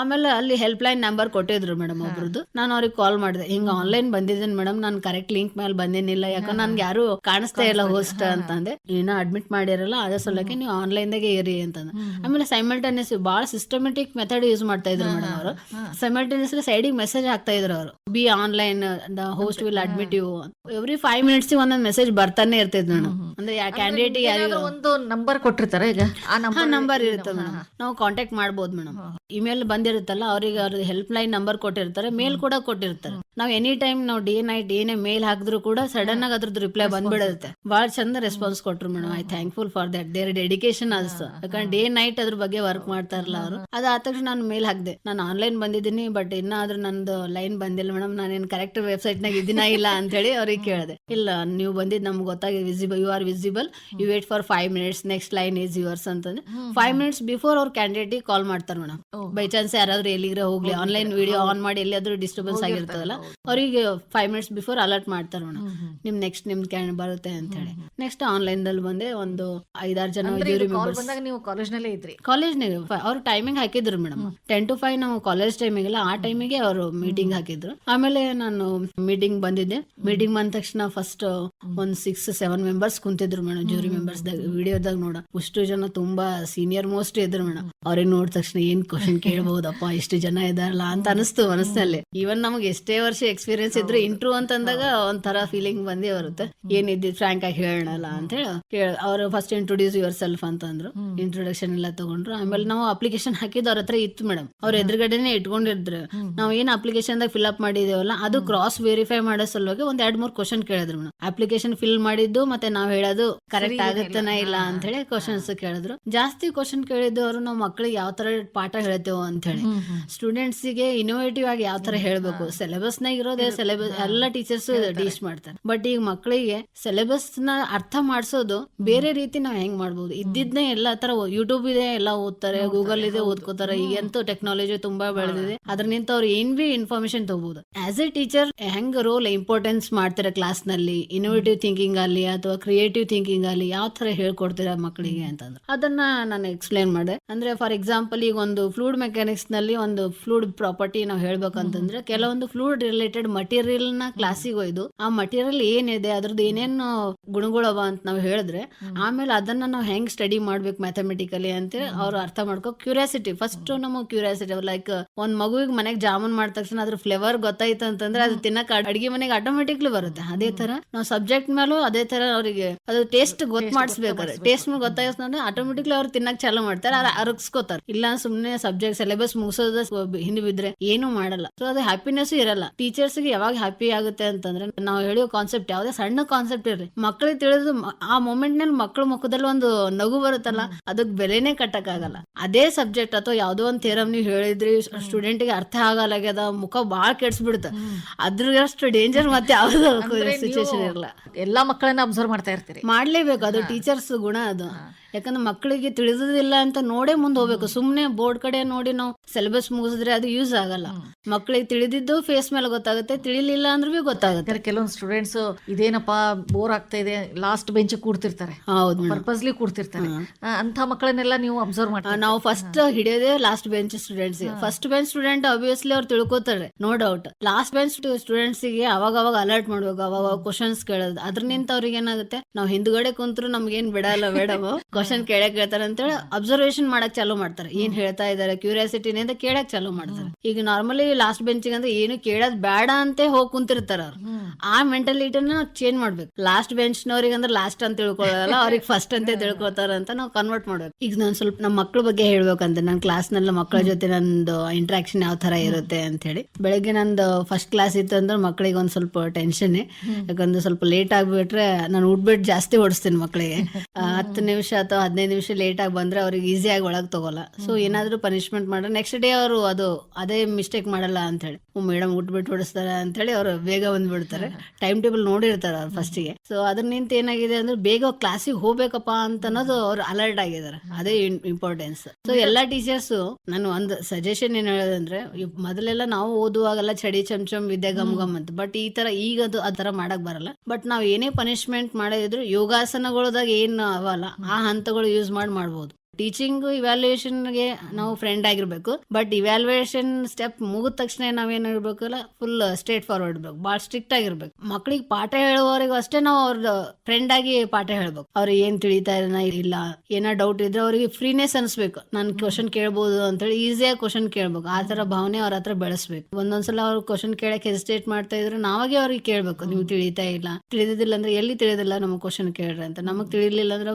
ಆಮೇಲೆ ಅಲ್ಲಿ ಹೆಲ್ಪ್ ಲೈನ್ ನಂಬರ್ ಕೊಟ್ಟಿದ್ರು ಮೇಡಮ್ ಒಬ್ರದ್ದು. ನಾನು ಅವ್ರಿಗೆ ಕಾಲ್ ಮಾಡಿದೆ. ಹಿಂಗ್ ಆನ್ಲೈನ್ ಬಂದಿದ್ದೀನಿ ಮೇಡಮ್ ನಾನು ಕರೆಕ್ಟ್ ಲಿಂಕ್ ಮೇಲೆ ಬಂದೇನಿಲ್ಲ. ಯಾಕಂದ್ರೆ ನನ್ಗೆ ಯಾರು ಕಾಣಿಸ್ತಾ ಇಲ್ಲ ಹೋಸ್ಟ್ ಅಂತಂದೆ. ಏನೋ ಅಡ್ಮಿಟ್ ಮಾಡಿರಲ್ಲ ಅದೇ ಸಲಕ್ಕೆ ನೀವು ಆನ್ಲೈನ್ ದಾಗೆ ಇರಿ ಅಂತಂದ. ಆಮೇಲೆ ಸೈಮಲ್ಟೇನಿಯಸ್ ಬಹಳ ಸಿಸ್ಟಮೆಟಿಕ್ ಮೆಥಡ್ ಯೂಸ್ ಮಾಡ್ತಾ ಇದ್ರು ಮೇಡಮ್ ಅವರು. ಸೈಮಲ್ಟೇನಿಯಸ್ಲಿ ಸೈಡಿಗೆ ಮೆಸೇಜ್ ಹಾಕ್ತಾ ಇದ್ರು ಅವರು. Be online the host will admit you every five minutes ಒಂದೊಂದು ಮೆಸೇಜ್ ಬರ್ತಾನೆ ಇರ್ತಿದ್ ಮೇಡಮ್ ಅಂದ್ರೆ ಯಾ ಕ್ಯಾಂಡಿಡೇಟ್ ಒಂದು ನಂಬರ್ ಕೊಟ್ಟಿರ್ತಾರೆ ಈಗ? ಆ ನಂಬರ್ ಇರುತ್ತೆ ನಾವು ಕಾಂಟ್ಯಾಕ್ಟ್ ಮಾಡ್ಬೋದು ಮೇಡಮ್ ಇಮೇಲ್ ಬಂದಿರುತ್ತಲ್ಲ ಅವ್ರಿಗೆ ಅವ್ರ ಹೆಲ್ಪ್ ಲೈನ್ ನಂಬರ್ ಕೊಟ್ಟಿರ್ತಾರೆ ಮೇಲ್ ಕೂಡ ಕೊಟ್ಟಿರ್ತಾರೆ. ನಾವ್ ಎನಿ ಟೈಮ್ ನಾವು ಡೇ ನೈಟ್ ಏನೇ ಮೇಲ್ ಹಾಕಿದ್ರು ಕೂಡ ಸಡನ್ ಆಗಿ ಅದ್ರದ್ದು ರಿಪ್ಲೈ ಬಂದ್ಬಿಡುತ್ತೆ. ಬಹಳ ಚಂದ ರೆಸ್ಪಾನ್ಸ್ ಕೊಟ್ರು madam I thankful for that their dedication also ಯಾಕಂದ್ರೆ ಡೇ ನೈಟ್ ಅದ್ರ ಬಗ್ಗೆ ವರ್ಕ್ ಮಾಡ್ತಾ ಇರಲ್ಲ ಅವರು. ಅದಾದ ತಕ್ಷಣ ನಾನು ಮೇಲ್ ಹಾಕ್ದೆ. ನಾನು ಆನ್ಲೈನ್ ಬಂದಿದ್ದೀನಿ ಬಟ್ ಇನ್ನಾದ್ರೂ ನಂದು ಲೈನ್ ಬಂದಿಲ್ಲ ಮೇಡಮ್ ನಾನೇನು ಕರೆಕ್ಟ್ ವೆಬ್ಸೈಟ್ ನಾಗ ಇದಿನ ಇಲ್ಲ ಅಂತ ಹೇಳಿ ಅವ್ರಿಗೆ ಕೇಳಿದೆ. ಇಲ್ಲ ನೀವು ಬಂದಿದ್ದು ನಮ್ಗೆ ಗೊತ್ತಾಗಿದೆ visible you are visible you wait for five minutes next line is yours ಅಂತಂದ್ರೆ ಫೈವ್ ಮಿನಿಟ್ಸ್ ಬಿಫೋರ್ ಅವ್ರ ಕ್ಯಾಂಡಿಡೇಟ್ ಕಾಲ್ ಮಾಡ್ತಾರೆ ಮೇಡಮ್ ಬೈ ಚಾನ್ಸ್ ಯಾರಾದ್ರೂ ಎಲ್ಲಿಗ್ರೆ ಹೋಗ್ಲಿ ಆನ್ಲೈನ್ ವಿಡಿಯೋ ಆನ್ ಮಾಡಿ ಎಲ್ಲಿಯಾದ್ರೂ ಡಿಸ್ಟರ್ಬೆನ್ಸ್ ಆಗಿರ್ತದಲ್ಲ ಅವ್ರಿಗೆ ಫೈವ್ ಮಿನಿಟ್ಸ್ ಬಿಫೋರ್ ಅಲರ್ಟ್ ಮಾಡ್ತಾರ ಮೇಡಮ್ ನಿಮ್ ನೆಕ್ಸ್ಟ್ ನಿಮ್ ಕ್ಯಾನ್ ಬರುತ್ತೆ ಅಂತ ಹೇಳಿ. ನೆಕ್ಸ್ಟ್ ಆನ್ಲೈನ್ ದಲ್ಲಿ ಬಂದೆ ಒಂದು ಐದಾರು ಜನ ಜ್ಯೂರಿ ಬಂದಾಗ ನೀವು ಕಾಲೇಜ್ನಲ್ಲೇ ಇದ್ರಿ? ಕಾಲೇಜ್ನಾಗ ಅವ್ರು ಟೈಮಿಂಗ್ ಹಾಕಿದ್ರು ಮೇಡಮ್ ಟೆನ್ ಟು ಫೈವ್ ನಾವು ಕಾಲೇಜ್ ಟೈಮಿಗೆಲ್ಲ ಆ ಟೈಮಿಗೆ ಅವರು ಮೀಟಿಂಗ್ ಹಾಕಿದ್ರು. ಆಮೇಲೆ ನಾನು ಮೀಟಿಂಗ್ ಬಂದಿದ್ದೆ. ಮೀಟಿಂಗ್ ಬಂದ ತಕ್ಷಣ ಫಸ್ಟ್ ಒಂದ್ ಸಿಕ್ಸ್ ಸೆವೆನ್ ಮೆಂಬರ್ಸ್ ಕುಂತಿದ್ರು ಮೇಡಮ್ ಜೂರಿ ಮೆಂಬರ್ಸ್ ದಾಗ. ವಿಡಿಯೋದಾಗ ನೋಡ. ಅಷ್ಟು ಜನ ತುಂಬಾ ಸೀನಿಯರ್ ಮೋಸ್ಟ್ ಇದ್ರು ಮೇಡಮ್ ಅವ್ರಿಗೆ ನೋಡಿದ ತಕ್ಷಣ ಏನ್ ಕ್ವಶನ್ ಕೇಳ್ಬಹುದಪ್ಪ ಇಷ್ಟು ಜನ ಇದಾರಲ್ಲ ಅಂತ ಅನಿಸ್ತು ಮನಸ್ಸಿನಲ್ಲಿ. ಈವನ್ ನಮ್ಗೆ ಎಷ್ಟೇ ವರ್ಷ ಎಕ್ಸ್ಪೀರಿಯನ್ಸ್ ಇದ್ರು ಇಂಟ್ರೂ ಅಂತಂದಾಗ ಒಂಥರ ಫೀಲಿಂಗ್ ಬಂದೇ ಬರುತ್ತೆ. ಏನಿದ್ದು ಫ್ರಾಂಕ್ ಆಗಿ ಹೇಳೋಣಲ್ಲ ಅಂತ ಹೇಳಿ ಅವರು ಫಸ್ಟ್ ಇಂಟ್ರೊಡ್ಯೂಸ್ ಯುವರ್ ಸೆಲ್ಫ್ ಅಂತಂದ್ರು ಇಂಟ್ರೊಡಕ್ಷನ್ ಎಲ್ಲ ತಗೊಂಡ್ರು. ಆಮೇಲೆ ನಾವು ಅಪ್ಲಿಕೇಶನ್ ಹಾಕಿದ್ದು ಅವ್ರ ಹತ್ರ ಇತ್ತು ಮೇಡಮ್ ಅವ್ರ ಎದುರುಗಡೆನೆ ಇಟ್ಕೊಂಡಿದ್ರು. ನಾವು ಏನ್ ಅಪ್ಲಿಕೇಶನ್ ದಾಗ ಫಿಲ್ ಅಪ್ ಮಾಡಿದೇವಲ್ಲ ಅದು ಕ್ರಾಸ್ ವೆರಿಫೈ ಮಾಡೋ ಸಲುವಾಗಿ ಒಂದ್ ಎರಡ್ ಮೂರ್ ಕ್ವಶನ್ ಕೇಳಿದ್ರು ಮೇಡಮ್ ಅಪ್ಲಿಕೇಶನ್ ಫಿಲ್ ಮಾಡಿದ್ದು ಮತ್ತೆ ನಾವ್ ಹೇಳೋದು ಕರೆಕ್ಟ್ ಆಗುತ್ತನ ಇಲ್ಲ ಅಂತ ಹೇಳಿ ಕ್ವಶನ್ಸ್ ಕೇಳಿದ್ರು. ಜಾಸ್ತಿ ಕ್ವಶನ್ ಕೇಳಿದ್ದು ಅವರು ನಾವು ಮಕ್ಳಿಗೆ ಯಾವ ತರ ಪಾಠ ಹೇಳ್ತೇವೆ ಅಂತ ಹೇಳಿ ಸ್ಟೂಡೆಂಟ್ಸ್ಗೆ ಇನೋವೇಟಿವ್ ಆಗಿ ಯಾವ ತರ ಹೇಳ್ಬೇಕು? ಸಿಲೆಬಸ್ನ ಇರೋದೇ ಸಿಲೆಬಸ್ ಎಲ್ಲ ಟೀಚರ್ಸ್ ಟೀಚ್ ಮಾಡ್ತಾರೆ. ಬಟ್ ಈಗ ಮಕ್ಕಳಿಗೆ ಸಿಲೆಬಸ್ನ ಅರ್ಥ ಮಾಡಿಸೋದು ಬೇರೆ ರೀತಿ ನಾವ್ ಹೆಂಗ್ ಮಾಡ್ಬೋದು? ಇದ್ದಿದ್ನೇ ಎಲ್ಲಾ ತರ ಯೂಟ್ಯೂಬ್ ಇದೆ ಎಲ್ಲ ಓದ್ತಾರೆ ಗೂಗಲ್ ಇದೆ ಓದ್ಕೋತಾರೆ. ಈಗಂತೂ ಟೆಕ್ನಾಲಜಿ ತುಂಬಾ ಬೆಳೆದಿದೆ. ಅದ್ರನಿಂತ ಅವ್ರು ಏನ್ ಬಿ ಇನ್ಫಾರ್ಮೇಶನ್ ತಗೋಬಹುದು ಆಸ್ ಎ ಟೀಚರ್ ಹೆಂಗ್ ರೋಲ್ ಇಂಪಾರ್ಟೆನ್ಸ್ ಮಾಡ್ತೀರಾ ಕ್ಲಾಸ್ನಲ್ಲಿ? ಇನೋವೇಟಿವ್ ಥಿಂಕಿಂಗ್ ಅಲ್ಲಿ ಅಥವಾ ಕ್ರಿಯೇಟಿವ್ ಥಿಂಕಿಂಗ್ ಅಲ್ಲಿ ಯಾವ ತರ ಹೇಳ್ಕೊಡ್ತೀರಾ ಮಕ್ಕಳಿಗೆ ಅಂತಂದ್ರೆ? ಅದನ್ನ ನಾನು ಎಕ್ಸ್ಪ್ಲೇನ್ ಮಾಡಿದೆ. ಅಂದ್ರೆ ಫಾರ್ ಎಕ್ಸಾಂಪಲ್ ಈಗ ಒಂದು ಫ್ಲೂಡ್ ಮೆಕ್ಯಾನಿಕ್ಸ್ನಲ್ಲಿ ಒಂದು ಫ್ಲೂಡ್ ಪ್ರಾಪರ್ಟಿ ನಾವು ಹೇಳ್ಬೇಕಂತಂದ್ರೆ ಕೆಲವೊಂದು ಫ್ಲೂಡ್ ರಿಲೇಟೆಡ್ ಮಟೀರಿಯಲ್ನ ಕ್ಲಾಸಿಗೆ ಒಯ್ದು ಆ ಮಟೀರಿಯಲ್ ಏನಿದೆ ಅದ್ರದ್ದು ಏನೇನು ಗುಣಗಳವ ಅಂತ ನಾವು ಹೇಳಿದ್ರೆ ಆಮೇಲೆ ಅದನ್ನ ನಾವು ಹೆಂಗ್ ಸ್ಟಡಿ ಮಾಡ್ಬೇಕು ಮ್ಯಾಥಮೆಟಿಕಲಿ ಅಂತ ಅವ್ರು ಅರ್ಥ ಮಾಡ್ಕೋ ಕ್ಯೂರಿಯಾಸಿಟಿ ಫಸ್ಟ್ ನಮಗೆ ಕ್ಯೂರಿಯಾಸಿಟಿ ಲೈಕ್ ಒಂದ್ ಮಗುವಿಗೆ ಮನೆಗೆ ಜಾಮೂನ್ ಮಾಡಿದ ತಕ್ಷಣ ಅದ್ರ ಫ್ಲೇವರ್ ಗೊತ್ತಾಯ್ತು ಅಂತಂದ್ರೆ ಅದು ತಿನ್ನಕ್ ಅಡಿಗೆ ಮನೆಗೆ ಆಟೋಮೆಟಿಕ್ಲಿ ಬರುತ್ತೆ. ಅದೇ ತರ ನಾವು ಸಬ್ಜೆಕ್ಟ್ ಮೇಲೂ ಅದೇ ತರ ಅವರಿಗೆ ಅದು ಟೇಸ್ಟ್ ಗೊತ್ತ ಮಾಡಿಸ್ಬೇಕಾರೆ ಟೇಸ್ಟ್ ಮೇಲೆ ಗೊತ್ತಾಯ್ತಂದ್ರೆ ಆಟೋಮೆಟಿಕ್ಲಿ ಅವ್ರು ತಿನ್ನಕ್ ಚಾಲೂ ಮಾಡ್ತಾರೆ ಅರಗಿಸ್ಕೋತಾರೆ. ಇಲ್ಲ ಸುಮ್ನೆ ಸಬ್ಜೆಕ್ಟ್ ಸಿಲೆಬಸ್ ಮುಗಿಸೋದ ಹಿಂದೆ ಬಿದ್ರೆ ಏನು ಮಾಡಲ್ಲ. ಸೊ ಅದು ಹ್ಯಾಪಿನೆಸ್ ಇರಲ್ಲ. ಟೀಚರ್ಸ್ಗೆ ಯಾವಾಗ ಹ್ಯಾಪಿ ಆಗುತ್ತೆ ಅಂತಂದ್ರೆ ನಾವು ಹೇಳೋ ಕಾನ್ಸೆಪ್ಟ್ ಯಾವ್ದೇ ಸಣ್ಣ ಕಾನ್ಸೆಪ್ಟ್ ಇರ್ರಿ ಮಕ್ಕಳಿಗೆ ತಿಳಿದು ಆ ಮೂಮೆಂಟ್ನಲ್ಲಿ ಮಕ್ಕಳ ಮುಖದಲ್ಲಿ ಒಂದು ನಗು ಬರುತ್ತಲ್ಲ ಅದಕ್ ಬೆಲೆನೇ ಕಟ್ಟಕ್ ಆಗಲ್ಲ ಅದೇ ಸಬ್ಜೆಕ್ಟ್ ಅಥವಾ ಯಾವ್ದೋ ಒಂದ್ ಥೇರಮ್ ನೀವು ಹೇಳಿದ್ರಿ ಸ್ಟೂಡೆಂಟ್ಗೆ ಅರ್ಥ ಆಗಲಾಗ್ಯದ ಮುಖ ಬಾಳ ಕೆಡ್ಸ್ಬಿಡುತ್ತೆ. ಅದ್ರಷ್ಟು ಡೇಂಜರ್ ಮತ್ತೆ ಯಾವ್ದು ಸಿಚುವೇಶನ್ ಇರಲ್ಲ. ಎಲ್ಲಾ ಮಕ್ಕಳನ್ನ ಅಬ್ಸರ್ವ್ ಮಾಡ್ತಾ ಇರ್ತೀರಿ. ಮಾಡ್ಲೇಬೇಕು ಅದು ಟೀಚರ್ಸ್ ಗುಣ ಅದು. ಯಾಕಂದ್ರೆ ಮಕ್ಕಳಿಗೆ ತಿಳಿದಿಲ್ಲ ಅಂತ ನೋಡೇ ಮುಂದೆ ಹೋಗ್ಬೇಕು. ಸುಮ್ನೆ ಬೋರ್ಡ್ ಕಡೆ ನೋಡಿ ನಾವು ಸಿಲೆಬಸ್ ಮುಗಿಸಿದ್ರೆ ಅದು ಯೂಸ್ ಆಗಲ್ಲ. ಮಕ್ಕಳಿಗೆ ತಿಳಿದಿದ್ದು ಫೇಸ್ ಮೇಲೆ ಗೊತ್ತಾಗುತ್ತೆ ತಿಳಿಲಿಲ್ಲ ಅಂದ್ರೂ ಬಿ ಗೊತ್ತಾಗುತ್ತೆ. ಕೆಲವೊಂದು ಸ್ಟೂಡೆಂಟ್ಸ್ ಇದೇನಪ್ಪ ಬೋರ್ ಆಗ್ತಾ ಇದೆ ಲಾಸ್ಟ್ ಬೆಂಚ್ ಕೂಡ್ತಿರ್ತಾರೆ ಹೌದು ಪರ್ಪಸ್ಲಿ ಕೂಡ್ತಿರ್ತಾರೆ ಅಂತ ಮಕ್ಕಳನ್ನೆಲ್ಲ ನೀವು ಅಬ್ಸರ್ವ್ ಮಾಡ್ತಾರೆ? ನಾವು first ಹಿಡಿಯೋದೇ last bench students first bench student obviously ಅವ್ರು ತಿಳ್ಕೊತಾರೆ ನೋ ಡೌಟ್ ಲಾಸ್ಟ್ ಬೆಂಚ್ ಸ್ಟೂಡೆಂಟ್ಸ್ಗೆ ಅವಾಗ ಅವಾಗ ಅಲರ್ಟ್ ಮಾಡ್ಬೇಕು ಅವಾಗ ಕ್ವಶನ್ಸ್ ಕೇಳೋದು. ಅದ್ರಿಂದ ಅವ್ರಿಗೆ ಏನಾಗುತ್ತೆ ನಾವು ಹಿಂದ್ಗಡೆ ಕುಂತ್ರು ನಮ್ಗೇನ್ ಬಿಡಲ್ಲ ಮೇಡಮ್. ಕ್ವಶನ್ ಕೇಳಕ್ ಹೇಳ್ತಾರೆ ಅಂತೇಳಿ ಅಬ್ಸರ್ವೇಷನ್ ಮಾಡಕ್ ಚಾಲೂ ಮಾಡ್ತಾರೆ. ಏನ್ ಹೇಳ್ತಾ ಇದಾರೆ ಕ್ಯೂರಿಯಾಸಿಟಿನಿಂದ ಕೇಳಕ್ ಚಾಲೂ ಮಾಡ್ತಾರೆ. ಈಗ ನಾರ್ಮಲಿ ಲಾಸ್ಟ್ ಬೆಂಚಿಗೆ ಅಂದ್ರೆ ಏನು ಕೇಳೋದ್ ಬೇಡ ಅಂತ ಹೋಗಿ ಕುಂತಿರ್ತಾರ ಅವ್ರು. ಆ ಮೆಂಟಾಲಿಟಿನ ಚೇಂಜ್ ಮಾಡ್ಬೇಕು. ಲಾಸ್ಟ್ ಬೆಂಚ್ನವ್ರಿಗೆ ಅಂದ್ರೆ ಲಾಸ್ಟ್ ಅಂತ ತಿಳ್ಕೊಳ್ಳಲ್ಲ ಅವ್ರಿಗೆ ಫಸ್ಟ್ ಅಂತ ತಿಳ್ಕೊತಾರ ಅಂತ ನಾವು ಕನ್ವರ್ಟ್ ಮಾಡ್ಬೇಕು. ಈಗ ನಾನು ಸ್ವಲ್ಪ ನಮ್ಮ ಮಕ್ಳ ಬಗ್ಗೆ ಹೇಳ್ಬೇಕಂತ ನನ್ನ ಕ್ಲಾಸ್ನಲ್ಲಿ ಮಕ್ಕಳ ಜೊತೆ ನಂದು ಇಂಟ್ರಾಕ್ಷನ್ ಯಾವ ತರ ಇರುತ್ತೆ ಅಂತ ಹೇಳಿ ಬೆಳಗ್ಗೆ ನಂದು ಫಸ್ಟ್ ಕ್ಲಾಸ್ ಇತ್ತು ಅಂದ್ರೆ ಮಕ್ಕಳಿಗೆ ಒಂದ್ ಸ್ವಲ್ಪ ಟೆನ್ಷನ್ ಯಾಕಂದ್ರೆ ಸ್ವಲ್ಪ ಲೇಟ್ ಆಗ್ಬಿಟ್ರೆ ನಾನು ಉಟ್ಬಿಟ್ಟು ಜಾಸ್ತಿ ಓಡಿಸ್ತೀನಿ ಮಕ್ಕಳಿಗೆ ಹತ್ತು ನಿಮಿಷ ಅಥವಾ ಹದಿನೈದು ನಿಮಿಷ ಲೇಟ್ ಆಗಿ ಬಂದ್ರೆ ಅವ್ರಿಗೆ ಈಸಿಯಾಗಿ ಒಳಗೆ ತಗೋಲ್ಲ. ಸೊ ಏನಾದ್ರೂ ಪನಿಷ್ಮೆಂಟ್ ಮಾಡ್ರೆ ನೆಕ್ಸ್ಟ್ ಡೇ ಅವರು ಅದು ಅದೇ ಮಿಸ್ಟೇಕ್ ಮಾಡಲ್ಲ ಅಂತ ಹೇಳಿ ಮೇಡಮ್ ಉಟ್ಬಿಟ್ಟು ಓಡಿಸ್ತಾರೆ ಅಂತ ಹೇಳಿ ಅವರು ಬೇಗ ಬಂದ್ಬಿಡ್ತಾರೆ. ಟೈಮ್ ಟೇಬಲ್ ನೋಡಿರ್ತಾರೆ ಅವ್ರು ಫಸ್ಟಿಗೆ ಸೊ ಅದ್ರ ನಿಂತ ಏನಾಗಿದೆ ಅಂದ್ರೆ ಬೇಗ ಕ್ಲಾಸಿಗೆ ಹೋಗ್ಬೇಕಪ್ಪ ಅಂತ ಅನ್ನೋದು ಅವ್ರು ಅಲರ್ಟ್ ಆಗಿದ್ದಾರೆ. ಅದೇ ಇಂಪಾರ್ಟೆನ್ಸ್ ಸೊ ಎಲ್ಲಾ ಟೀಚರ್ಸ್ ನಾನು ಒಂದು ಸಜೆಷನ್ ಏನ್ ಹೇಳೋದಂದ್ರೆ ಮೊದಲೆಲ್ಲ ನಾವು ಓದುವಾಗೆಲ್ಲ ಚಡಿ ಚಮಚಮ್ ಚಮ್ ವಿದ್ಯೆ ಗಮ್ ಗಮ್ ಅಂತ. ಬಟ್ ಈ ತರ ಈಗ ಅದು ಆ ತರ ಮಾಡಕ್ ಬರಲ್ಲ. ಬಟ್ ನಾವ್ ಏನೇ ಪನಿಷ್ಮೆಂಟ್ ಮಾಡಿದ್ರು ಯೋಗಾಸನಗಳದಾಗ ಏನ್ ಅವಲ್ಲ ಆ ಹಂತಗಳು ಯೂಸ್ ಮಾಡಿ ಮಾಡ್ಬೋದು. ಟೀಚಿಂಗ್ಗೆ ನಾವು ಫ್ರೆಂಡ್ ಆಗಿರ್ಬೇಕು. ಬಟ್ ಇವ್ಯಾಲ್ಯೂಯೇಷನ್ ಸ್ಟೆಪ್ ಮುಗಿದ ತಕ್ಷಣ ನಾವೇನ್ ಇರ್ಬೇಕಲ್ಲ ಫುಲ್ ಸ್ಟ್ರೇಟ್ ಫಾರ್ವರ್ಡ್ ಇರ್ಬೇಕು ಭಾಳ ಸ್ಟ್ರಿಕ್ಟ್ ಆಗಿರ್ಬೇಕು. ಮಕ್ಳಿಗೆ ಪಾಠ ಹೇಳುವವರಿಗೂ ಅಷ್ಟೇ ನಾವು ಅವ್ರ ಫ್ರೆಂಡ್ ಆಗಿ ಪಾಠ ಹೇಳ್ಬೇಕು. ಅವ್ರ ಏನ್ ತಿಳಿತಾ ಇಲ್ಲ, ಏನೋ ಡೌಟ್ ಇದ್ರೆ ಅವ್ರಿಗೆ ಫ್ರೀನೆಸ್ ಅನ್ಸ್ಬೇಕು. ನಾನು ಕ್ವಶನ್ ಕೇಳ್ಬೋದು ಅಂತೇಳಿ ಈಸಿಯಾಗಿ ಕ್ವಶನ್ ಕೇಳ್ಬೇಕು. ಆ ತರ ಭಾವನೆ ಅವ್ರ ಹತ್ರ ಬೆಳೆಸ್ಬೇಕು. ಒಂದೊಂದ್ಸಲ ಅವ್ರು ಕ್ವಶನ್ ಕೇಳಕ್ ಹೆಸಿಟೇಟ್ ಮಾಡ್ತಾ ಇದ್ರೆ ನಾವಾಗೆ ಅವ್ರಿಗೆ ಕೇಳ್ಬೇಕು, ನೀವು ತಿಳಿತಾ ಇಲ್ಲ. ತಿಳಿದಿಲ್ಲ ಅಂದ್ರೆ ಎಲ್ಲಿ ತಿಳಿದಿಲ್ಲ ನಮಗೆ ಕ್ವಶನ್ ಕೇಳ್ರಿ ಅಂತ. ನಮಗ್ ತಿಳಿಲಿಲ್ಲ ಅಂದ್ರೆ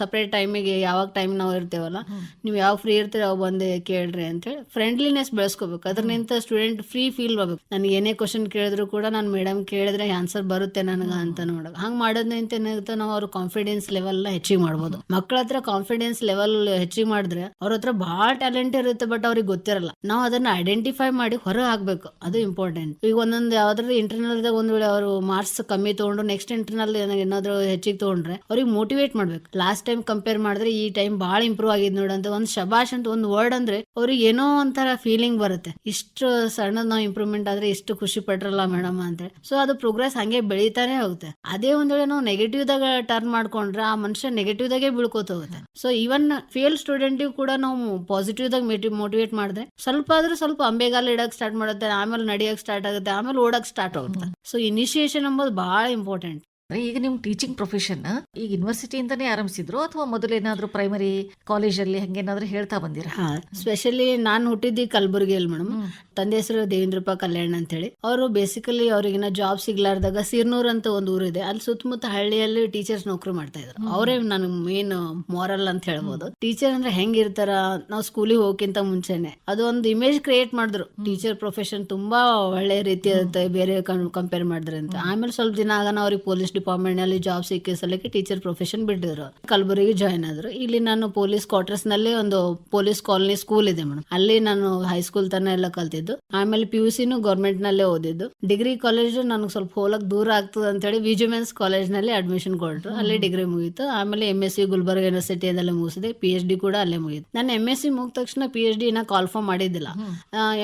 ಸಪರೇಟ್ ಟೈಮಿಗೆ ಯಾವಾಗ ಟೈಮ್ ನಾವು ಇರ್ತೇವಲ್ಲ ನೀವು ಯಾವ ಫ್ರೀ ಇರ್ತೀರಿ ಅವಾಗ ಬಂದು ಕೇಳ್ರಿ ಅಂತೇಳಿ ಫ್ರೆಂಡ್ಲಿನೆಸ್ ಬೆಳೆಸ್ಕೋಬೇಕು. ಅದ್ರನಿಂತ ಸ್ಟೂಡೆಂಟ್ ಫ್ರೀ ಫೀಲ್ ಬರ್ಬೇಕು. ನನಗೆ ಏನೇ ಕ್ವಶನ್ ಕೇಳಿದ್ರು ಕೂಡ ನಾನು ಮೇಡಮ್ ಕೇಳಿದ್ರೆ ಆನ್ಸರ್ ಬರುತ್ತೆ ನನಗೆ ಅಂತ ನೋಡೋದು. ಹಂಗ್ ಮಾಡೋದ್ರಿಂದ ಏನಾಗುತ್ತೆ ನಾವು ಅವ್ರ ಕಾನ್ಫಿಡೆನ್ಸ್ ಲೆವೆಲ್ ಹೆಚ್ಚಿಗೆ ಮಾಡ್ಬೋದು. ಮಕ್ಕಳ ಹತ್ರ ಕಾನ್ಫಿಡೆನ್ಸ್ ಲೆವೆಲ್ ಹೆಚ್ಚಿಗೆ ಮಾಡಿದ್ರೆ ಅವ್ರ ಹತ್ರ ಬಹಳ ಟ್ಯಾಲೆಂಟ್ ಇರುತ್ತೆ ಬಟ್ ಅವ್ರಿಗೆ ಗೊತ್ತಿರಲ್ಲ. ನಾವು ಅದನ್ನ ಐಡೆಂಟಿಫೈ ಮಾಡಿ ಹೊರ ಹಾಕ್ಬೇಕು. ಅದು ಇಂಪಾರ್ಟೆಂಟ್ ಈಗ ಒಂದೊಂದು ಯಾವ್ದಾದ್ರು ಇಂಟರ್ನಲ್ ಒಂದ್ ವೇಳೆ ಅವರು ಮಾರ್ಕ್ಸ್ ಕಮ್ಮಿ ತಗೊಂಡು ನೆಕ್ಸ್ಟ್ ಇಂಟರ್ನಲ್ ಏನಾದ್ರು ಹೆಚ್ಚಿಗೆ ತಗೊಂಡ್ರೆ ಅವ್ರಿಗೆ ಮೋಟಿವೇಟ್ ಮಾಡ್ಬೇಕು. ಲಾಸ್ಟ್ ಟೈಮ್ ಕಂಪೇರ್ ಮಾಡಿದ್ರೆ ಈ ಟೈಮ್ ಬಹಳ ಇಂಪ್ರೂವ್ ಆಗಿದೆ ನೋಡಂತ ಒಂದ್ ಶಬಾಷ್ ಅಂತ ಒಂದ್ ವರ್ಡ್ ಅಂದ್ರೆ ಅವ್ರಿಗೆ ಏನೋ ಒಂಥರ ಫೀಲಿಂಗ್ ಬರುತ್ತೆ. ಇಷ್ಟು ಸಣ್ಣದ್ ನಾವು ಇಂಪ್ರೂವ್ಮೆಂಟ್ ಆದ್ರೆ ಇಷ್ಟು ಖುಷಿ ಪಟ್ರಲ್ಲ ಮೇಡಮ್ ಅಂತ. ಸೊ ಅದು ಪ್ರೋಗ್ರೆಸ್ ಹಂಗೆ ಬೆಳೀತಾನೆ ಹೋಗುತ್ತೆ. ಅದೇ ಒಂದ್ ವೇಳೆ ನಾವು ನೆಗೆಟಿವ್ ದಾಗ ಟರ್ನ್ ಮಾಡ್ಕೊಂಡ್ರೆ ಆ ಮನುಷ್ಯ ನೆಗೆಟಿವ್ ದಾಗೆ ಬಿಳ್ಕೋತ ಹೋಗುತ್ತೆ. ಸೊ ಇವನ್ ಫೇಲ್ ಸ್ಟೂಡೆಂಟ್ ಕೂಡ ನಾವು ಪಾಸಿಟಿವ್ ದಾಗ ಮೋಟಿವೇಟ್ ಮಾಡಿದ್ರೆ ಸ್ವಲ್ಪ ಆದ್ರೂ ಸ್ವಲ್ಪ ಅಂಬೆಗಾಲ ಇಡಕ್ ಸ್ಟಾರ್ಟ್ ಮಾಡುತ್ತೆ, ಆಮೇಲೆ ನಡಿಯಕ್ ಸ್ಟಾರ್ಟ್ ಆಗುತ್ತೆ, ಆಮೇಲೆ ಓಡಕ್ ಸ್ಟಾರ್ಟ್ ಆಗುತ್ತೆ. ಸೊ ಇನಿಷಿಯೇಷನ್ ಎಂಬುದು ಬಹಳ ಇಂಪಾರ್ಟೆಂಟ್ ಈಗ ನಿಮ್ ಟೀಚಿಂಗ್ ಪ್ರೊಫೆಷನ್ ಈಗ ಯೂನಿವರ್ಸಿಟಿ ಇಂದನೇ ಆರಂಭಿಸಿದ್ರು ಅಥವಾ ಮೊದಲೇನಾದ್ರೂ ಪ್ರೈಮರಿ ಕಾಲೇಜಲ್ಲಿ ಹಂಗೇನಾದ್ರೂ ಹೇಳ್ತಾ ಬಂದಿರಾ? ಸ್ಪೆಷಲಿ ನಾನು ಹುಟ್ಟಿದ್ದು ಕಲಬುರಗಿಯಲ್ಲಿ ಮೇಡಮ್ ತಂದೆ ಹೆಸರು ದೇವೇಂದ್ರಪ್ಪ ಕಲ್ಯಾಣ್ ಅಂತ ಹೇಳಿ ಅವರು ಬೇಸಿಕಲಿ ಅವ್ರಿಗಿನ ಜಾಬ್ ಸಿಗ್ಲಾರ್ದಾಗ ಸಿರ್ನೂರ್ ಅಂತ ಒಂದು ಊರಿದೆ ಅಲ್ಲಿ ಸುತ್ತಮುತ್ತ ಹಳ್ಳಿಯಲ್ಲಿ ಟೀಚರ್ಸ್ ನೌಕರಿ ಮಾಡ್ತಾ ಇದ್ರು. ಅವರೇ ನನಗೆ ಮೇನ್ ಮಾರಲ್ ಅಂತ ಹೇಳ್ಬೋದು. ಟೀಚರ್ ಅಂದ್ರೆ ಹೆಂಗಿರ್ತಾರ? ನಾವು ಸ್ಕೂಲಿಗೆ ಹೋಗಕ್ಕಿಂತ ಮುಂಚೆನೆ. ಅದು ಒಂದು ಇಮೇಜ್ ಕ್ರಿಯೇಟ್ ಮಾಡಿದ್ರು. ಟೀಚರ್ ಪ್ರೊಫೆಷನ್ ತುಂಬಾ ಒಳ್ಳೆ ರೀತಿ ಇರುತ್ತೆ ಬೇರೆ ಕಂಪೇರ್ ಮಾಡಿದ್ರೆ ಅಂತ. ಆಮೇಲೆ ಸ್ವಲ್ಪ ದಿನ ಆಗ ಅವ್ರಿಗೆ ಪೊಲೀಸ್ ಡಿಪಾರ್ಟ್ಮೆಂಟ್ನಲ್ಲಿ ಜಾಬ್ ಸಿಕ್ಕ ಸಲಕ್ಕೆ ಟೀಚರ್ ಪ್ರೊಫೆಷನ್ ಬಿಟ್ಟಿದ್ರು. ಕಲಬುರಗಿ ಜಾಯ್ನ್ ಆದ್ರು. ಇಲ್ಲಿ ನಾನು ಪೊಲೀಸ್ ಕ್ವಾರ್ಟರ್ಸ್ನಲ್ಲಿ ಒಂದು ಪೊಲೀಸ್ ಕಾಲೋನಿ ಸ್ಕೂಲ್ ಇದೆ ಮೇಡಮ್ ಅಲ್ಲಿ ನಾನು ಹೈಸ್ಕೂಲ್ ತನ ಎಲ್ಲ ಕಲ್ತಿದ್ದು. ಆಮೇಲೆ ಪಿ ಯು ಸಿನೂ ಗೌರ್ಮೆಂಟ್ ನಲ್ಲೇ ಓದಿದ್ದು. ಡಿಗ್ರಿ ಕಾಲೇಜ್ ನನಗೆ ಸ್ವಲ್ಪ ಹೋಲಕ್ ದೂರ ಆಗ್ತದೆ ಅಂತ ಹೇಳಿ ವಿಜುಮೆನ್ಸ್ ಕಾಲೇಜ್ನಲ್ಲಿ ಅಡ್ಮಿಷನ್ ಕೊಟ್ರು. ಅಲ್ಲಿ ಡಿಗ್ರಿ ಮುಗೀತು. ಆಮೇಲೆ M S C Gulbarga university ಅದಲ್ಲೇ ಮುಗಿಸಿದೆ. ಪಿ ಎಚ್ ಡಿ ಕೂಡ ಅಲ್ಲೇ ಮುಗಿತು. ನಾನು ಎಂ ಎಸ್ ಸಿ ಮುಗಿದ ತಕ್ಷಣ ಪಿ ಎಚ್ ಡಿ ನ ಕಾಲ್ಫಾರ್ಮ್ ಮಾಡಿದ್ದಿಲ್ಲ.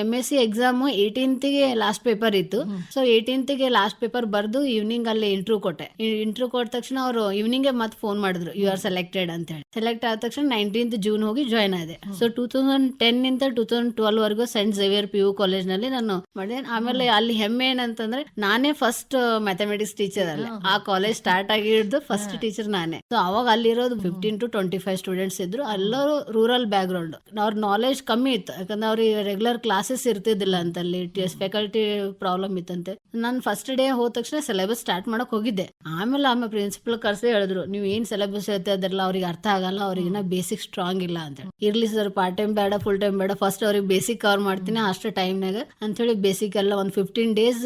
ಎಂ ಎಸ್ ಸಿ ಎಕ್ಸಾಮ್ ಏಯ್ಟೀನ್ತ್ಗೆ ಲಾಸ್ಟ್ ಪೇಪರ್ ಇತ್ತು. ಸೊ ಗೆ ಲಾಸ್ಟ್ ಪೇಪರ್ ಬರ್ದು ಈವ್ನಿಂಗ್ ಅಲ್ಲಿ ಇಂಟರ್ವ್ಯೂ ಕೊಟ್ಟೆ. ಇಂಟರ್ವ್ಯೂ ಕೊಟ್ಟ ತಕ್ಷಣ ಅವರು ಈವ್ನಿಂಗ್ ಮತ್ತೆ ಫೋನ್ ಮಾಡಿದ್ರು. ಯು ಆರ್ ಸೆಲೆಕ್ಟೆಡ್ ಅಂತ ಹೇಳಿ ಸೆಲೆಕ್ಟ್ ಆದ ತಕ್ಷಣ ನೈನ್ಟೀನ್ತ್ ಜೂನ್ ಹೋಗಿ ಜಾಯ್ನ್ ಆದೆ. ಸೊ ಟೂ ತೌಸಂಡ್ ಟೆನ್ ಇಂದ ಟೂ ತೌಸಂಡ್ ಟ್ವೆಲ್ ವರೆಗೂ ಸೆಂಟ್ ಝೇವಿಯರ್ ಪಿ ಯು ಕಾಲೇಜ್ನಲ್ಲಿ ನಾನು ಮಾಡಿದೆ. ಆಮೇಲೆ ಅಲ್ಲಿ ಹೆಮ್ಮೆ ಏನಂತಂದ್ರೆ ನಾನೇ ಫಸ್ಟ್ ಮ್ಯಾಥಮೆಟಿಕ್ಸ್ ಟೀಚರ್ ಅಲ್ಲಿ. ಆ ಕಾಲೇಜ್ ಸ್ಟಾರ್ಟ್ ಆಗಿ ಹಿಡಿದು ಫಸ್ಟ್ ಟೀಚರ್ ನಾನೇ. ಸೊ ಅವಾಗ ಅಲ್ಲಿರೋದು fifteen to twenty five students ಇದ್ರು. ಎಲ್ಲರೂ ರೂರಲ್ ಬ್ಯಾಕ್ ಗ್ರೌಂಡ್ ಅವ್ರ ನಾಲೆಜ್ ಕಮ್ಮಿ ಇತ್ತು. ಯಾಕಂದ್ರೆ ಅವ್ರಿಗೆ ರೆಗ್ಯುಲರ್ ಕ್ಲಾಸಸ್ ಇರ್ತಿದ್ದಿಲ್ಲ ಅಂತ ಅಲ್ಲಿ ಫ್ಯಾಕಲ್ಟಿ ಪ್ರಾಬ್ಲಮ್ ಇತ್ತಂತೆ. ನಾನು ಫಸ್ಟ್ ಡೇ ಹೋದ ತಕ್ಷಣ ಸಿಲೆಬಸ್ ಸ್ಟಾರ್ಟ್ ಮಾಡಕ್ ಹೋಗಿದ್ದೆ. ಆಮೇಲೆ ಆಮೇಲೆ ಪ್ರಿನ್ಸಿಪಲ್ ಕರ್ಸಿ ಹೇಳಿದ್ರು ನೀವು ಏನ್ ಸಿಲೆಬಸ್ ಇರುತ್ತೆ ಅದೆಲ್ಲ ಅವ್ರಿಗೆ ಅರ್ಥ ಆಗಲ್ಲ ಅವ್ರಿಗಿನ್ನ ಬೇಸಿಕ್ ಸ್ಟ್ರಾಂಗ್ ಇಲ್ಲ ಅಂತ. ಇರ್ಲಿ ಸರ್ ಪಾರ್ಟ್ ಟೈಮ್ ಬೇಡ ಫುಲ್ ಟೈಮ್ ಬೇಡ. ಫಸ್ಟ್ ಅವ್ರಿಗೆ ಬೇಸಿಕ್ ಕವರ್ ಮಾಡ್ತೀನಿ ಅಷ್ಟು ಟೈಮ್ನಾಗ ಅಂತೇಳಿ ಬೇಸಿಕ್ ಎಲ್ಲ ಒಂದು fifteen days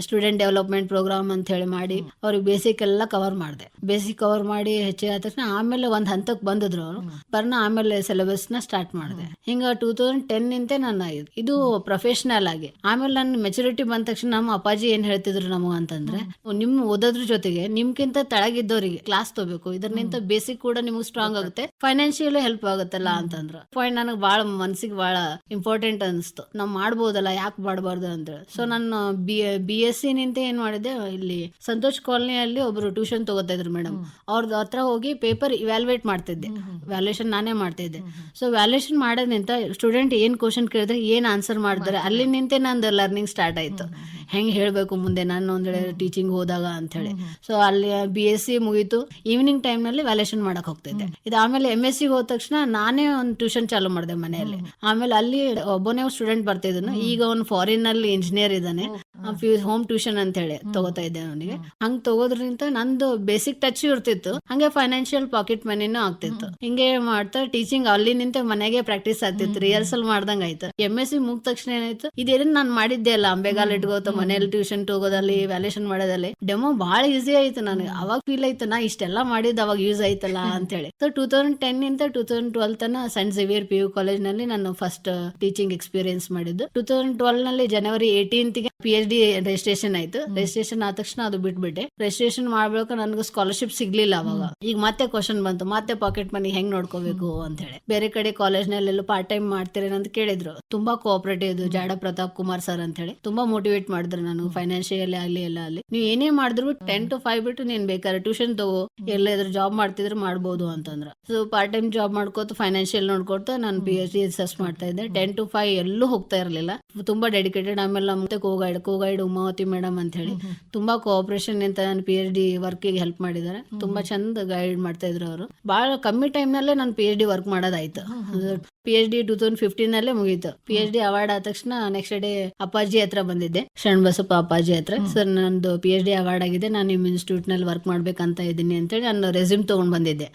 student development programme ಅಂತ ಹೇಳಿ ಮಾಡಿ ಅವ್ರಿಗೆ ಬೇಸಿಕ್ ಎಲ್ಲ ಕವರ್ ಮಾಡಿದೆ. ಬೇಸಿಕ್ ಕವರ್ ಮಾಡಿ ಹೆಚ್ಚಿಗೆ ಆದ ತಕ್ಷಣ ಆಮೇಲೆ ಒಂದ್ ಹಂತಕ್ಕೆ ಬಂದಿದ್ರು ಅವರು. ಬರ್ನ ಆಮೇಲೆ ಸಿಲೆಬಸ್ನ ಸ್ಟಾರ್ಟ್ ಮಾಡಿದೆ. ಹಿಂಗ ಟೂ ತೌಸಂಡ್ ಟೆನ್ ನಿಂತೆ ನನ್ನ ಇದು- ಪ್ರೊಫೆಷನಲ್ ಆಗಿ. ಆಮೇಲೆ ನನ್ನ ಮೆಚುರಿಟಿ ಬಂದ ತಕ್ಷಣ ನಮ್ಮ ಅಪ್ಪಾಜಿ ಏನ್ ಹೇಳ್ತಿದ್ರು ನಮಗ ಅಂತಂದ್ರೆ ನಿಮ್ ಓದೋದ್ರ ಜೊತೆಗೆ ನಿಮ್ಗಿಂತ ತಳಗಿದ್ದವರಿಗೆ ಕ್ಲಾಸ್ ತಗೋಬೇಕು ಇದರಿಂದ ಬೇಸಿಕ್ ಕೂಡ ನಿಮ್ಗೆ ಸ್ಟ್ರಾಂಗ್ ಆಗುತ್ತೆ. ಫೈನಾನ್ಷಿಯಲಿ ಹೆಲ್ಪ್ ಆಗುತ್ತಲ್ಲ ಅಂತಂದ್ರು. ಪಾಯಿಂಟ್ ನನಗೆ ಬಹಳ ಮನ್ಸಿಗೆ ಬಹಳ ಇಂಪಾರ್ಟೆಂಟ್ ಅನಿಸ್ತು. ನಾವ್ ಮಾಡ್ಬೋದಲ್ಲ ಯಾಕೆ ಮಾಡಬಾರ್ದು ಅಂತ. ಸೊ ನಾನು ಬಿ ಬಿ ಎಸ್ ಸಿ ನಿಂತ ಏನ್ ಮಾಡಿದೆ ಇಲ್ಲಿ ಸಂತೋಷ್ ಕಾಲೋನಿಯಲ್ಲಿ ಒಬ್ರು ಟ್ಯೂಷನ್ ತಗೋತಾ ಇದ್ರು ಮೇಡಮ್ ಅವ್ರದ್ದು ಹತ್ರ ಹೋಗಿ ಪೇಪರ್ ಇವ್ಯಾಲ್ಯೂಯೇಟ್ ಮಾಡ್ತಿದ್ದೆ. ವ್ಯಾಲ್ಯೂಯೇಷನ್ ನಾನೇ ಮಾಡ್ತಿದ್ದೆ. ಸೊ ವ್ಯಾಲ್ಯೂಯೇಷನ್ ಮಾಡೋದ್ನಿಂತ ಸ್ಟೂಡೆಂಟ್ ಏನ್ ಕ್ವಶನ್ ಕೇಳಿದ್ರೆ ಏನ್ ಆನ್ಸರ್ ಮಾಡ್ತಾರೆ ಅಲ್ಲಿ ನಿಂತೆ ನಂದು ಲರ್ನಿಂಗ್ ಸ್ಟಾರ್ಟ್ ಆಯ್ತು. ಹೆಂಗ್ ಹೇಳ್ಬೇಕು ಮುಂದೆ ನಾನು ಒಂದ್ ವೇಳೆ ಟೀಚಿಂಗ್ ಹೋದಾಗ ಅಂತ ಹೇಳಿ. ಸೊ ಅಲ್ಲಿ ಬಿ ಎಸ್ ಸಿ ಮುಗೀತು. ಈವ್ನಿಂಗ್ ಟೈಮ್ನಲ್ಲಿ ವ್ಯಾಲ್ಯೂಷನ್ ಮಾಡಕ್ ಹೋಗ್ತಿದ್ದೆ. ಇದು ಆಮೇಲೆ ಎಂ ಎಸ್ ಸಿ ಹೋದ ತಕ್ಷಣ ನಾನೇ ಒಂದು ಟ್ಯೂಷನ್ ಚಾಲೂ ಮಾಡಿದೆ ಮನೆಯಲ್ಲಿ. ಆಮೇಲೆ ಅಲ್ಲಿ ಒಬ್ಬನೇ ಸ್ಟೂಡೆಂಟ್ ಬರ್ತಿದ್ದನು ಈಗ ಅವ್ನು ಫಾರಿನ್ ಅಲ್ಲಿ ಇಂಜಿನಿಯರ್ ಇದ್ದಾನೆ. ಹೋಮ್ ಟ್ಯೂಷನ್ ಅಂತ ಹೇಳಿ ತಗೋತಾ ಇದ್ದೆ ಅವನಿಗೆ. ಹಂಗ್ ತಗೋದ್ರಿಂದ ನಂದು ಬೇಸಿಕ್ ಟಚ್ ಇರ್ತಿತ್ತು. ಹಂಗೆ ಫೈನಾನ್ಶಿಯಲ್ ಪಾಕೆಟ್ ಮನಿನೂ ಆಗ್ತಿತ್ತು. ಹಿಂಗೆ ಮಾಡ್ತಾ ಟೀಚಿಂಗ್ ಅಲ್ಲಿ ನಿಂತ ಮನೆಗೆ ಪ್ರಾಕ್ಟೀಸ್ ಆಗ್ತಿತ್ತು. ರಿಹರ್ಸಲ್ ಮಾಡ್ದಂಗ ಆಯ್ತು. ಎಂ ಎಸ್ ಸಿ ಮುಗಿದ ತಕ್ಷಣ ಏನಾಯ್ತು? ಇದೇನು ನಾನು ಮಾಡಿದ್ದೆ ಅಲ್ಲ ಅಂಬೆಗಾಲ್ ಇಟ್ಕೋತ ಮನೇಲಿ ಟ್ಯೂಷನ್ ತಗೋದಲ್ಲಿ ವ್ಯಾಲ್ಯೂಷನ್ ಮಾಡೋದಲ್ಲಿ. ಡೆಮೋ ಬಹಳ ಈಸಿ ಆಯ್ತು ನನಗೆ. ಅವಾಗ ಫೀಲ್ ಆಯ್ತು ನಾ ಇಷ್ಟೆಲ್ಲ ಮಾಡಿದ್ ಅವಾಗ ಯೂಸ್ ಆಯ್ತಲ್ಲ ಅಂತ ಹೇಳಿ ಸೊ ಟೂ ತೌಸಂಡ್ ಟೆನ್ ಇಂದ ಟೂ ತೌಸಂಡ್ ಟ್ವೆಲ್ ತನ ಸೆಂಟ್ ಝೇವಿಯರ್ ಪಿ ಯು ಕಾಲೇಜ್ನಲ್ಲಿ ನಾನು ಫಸ್ಟ್ ಟೀಚಿಂಗ್ ಎಕ್ಸ್ಪೀರಿಯನ್ಸ್ ಮಾಡಿದ್ದು. ಟೂ ತೌಸಂಡ್ ಟ್ವೆಲ್ನಲ್ಲಿ ಜನವರಿ ಏಟೀನ್ತ್ಗೆ ಪಿ ಎಚ್ ಡಿ ರಿಜಿಸ್ಟ್ರೇಷನ್ ಆಯ್ತು. ರಿಜಿಸ್ಟ್ರೇಷನ್ ಆದ ತಕ್ಷಣ ಅದು ಬಿಟ್ಬಿಟ್ಟೆ. ರಿಜಿಸ್ಟ್ರೇಷನ್ ಮಾಡ್ಬೇಕು ನನಗೆ ಸ್ಕಾಲರ್ಶಿಪ್ ಸಿಗ್ಲಿಲ್ಲ ಅವಾಗ. ಈಗ ಮತ್ತೆ ಕ್ವಶನ್ ಬಂತು. ಮತ್ತೆ ಪಾಕೆಟ್ ಮನಿ ಹೆಂಗ್ ನೋಡ್ಕೋಬೇಕು ಅಂತ ಹೇಳಿ. ಬೇರೆ ಕಡೆ ಕಾಲೇಜ್ ನಲ್ಲೆಲ್ಲ ಪಾರ್ಟ್ ಟೈಮ್ ಮಾಡ್ತೀರೇನ ಅಂತ ಕೇಳಿದ್ರು. ತುಂಬಾ ಕೋಆಪರೇಟಿವ್ ಇದು ಜಾಡ ಪ್ರತಾಪ್ ಕುಮಾರ್ ಸರ್ ಅಂತ ಹೇಳಿ. ತುಂಬಾ ಮೋಟಿವೇಟ್ ಮಾಡಿದ್ರು ನಾನು ಫೈನಾನ್ಷಿಯಲ್ ಆಗ್ಲಿ ಎಲ್ಲ ಅಲ್ಲಿ. ನೀವು ಏನೇ ಮಾಡಿದ್ರು ಟೆನ್ ಟು ಫೈವ್ ಬಿಟ್ಟು ನೀನ್ ಬೇಕಾದ್ರೆ ಟ್ಯೂಷನ್ ತಗೋ. ಎಲ್ಲಾದ್ರೂ ಜಾಬ್ ಮಾಡ್ತಿದ್ರೆ ಮಾಡ್ಬೋದು ಅಂತಂದ್ರ. ಸೊ ಪಾರ್ಟ್ ಟೈಮ್ ಜಾಬ್ ಮಾಡ್ಕೋತ ಫೈನಾನ್ಷಿಯಲ್ ನೋಡ್ಕೊತ ನಾನು ಪಿ ಎಚ್ ಡಿ ಸಸ್ ಮಾಡ್ತಾ ಇದ್ದೆ. ಟೆನ್ ಟು ಫೈವ್ ಎಲ್ಲೂ ಹೋಗ್ತಾ ಇರಲಿಲ್ಲ. ತುಂಬಾ ಡೆಡಿಕೇಟೆಡ್ ಆಮೇಲೆ ಮತ್ತೆ ಕೋಗೈಡ್ ಕೋಗೈಡ್ ಉಮಾವತಿ ಮೇಡಮ್ ಅಂತ ಹೇಳಿ ತುಂಬಾ ಕೋಆಪರೇಷನ್ ಅಂತ ನನ್ನ ಪಿ ಎಚ್ ಡಿ ವರ್ಕಿಗೆ ಹೆಲ್ಪ್ ಮಾಡಿದ್ದಾರೆ. ತುಂಬಾ ಚಂದ ಗೈಡ್ ಮಾಡ್ತಾ ಇದ್ರು ಅವರು. ಬಹಳ ಕಮ್ಮಿ ಟೈಮ್ ನಲ್ಲೇ ನಾನು P H D work ಮಾಡೋದಾಯ್ತು. P H D two thousand fifteen ಅಲ್ಲೇ ಮುಗೀತು. ಪಿ ಎಚ್ ಡಿ ಅವಾರ್ಡ್ ಆದ ತಕ್ಷಣ ನೆಕ್ಸ್ಟ್ ಡೇ ಅಪ್ಪಾಜಿ ಹತ್ರ ಬಂದಿದ್ದೆ. ಶರಣ್ ಬಸಪ್ಪ ಅಪ್ಪಾಜಿ ಹತ್ರ. ಸರ್ ನಂದು ಪಿ ಎಚ್ ಡಿ ಅವಾರ್ಡ್ ಆಗಿದೆ. ನಾನು ನಿಮ್ಮ ಇನ್ಸ್ಟಿಟ್ಯೂಟ್ನಲ್ಲಿ ವರ್ಕ್ ಮಾಡ್ಬೇಕಂತ ಇದ್ದೀನಿ ಅಂತೇಳಿ ನಾನು ರೆಸ್ಯೂಮ್ ತಗೊಂಡ್ ಬಂದಿದ್ದೆ.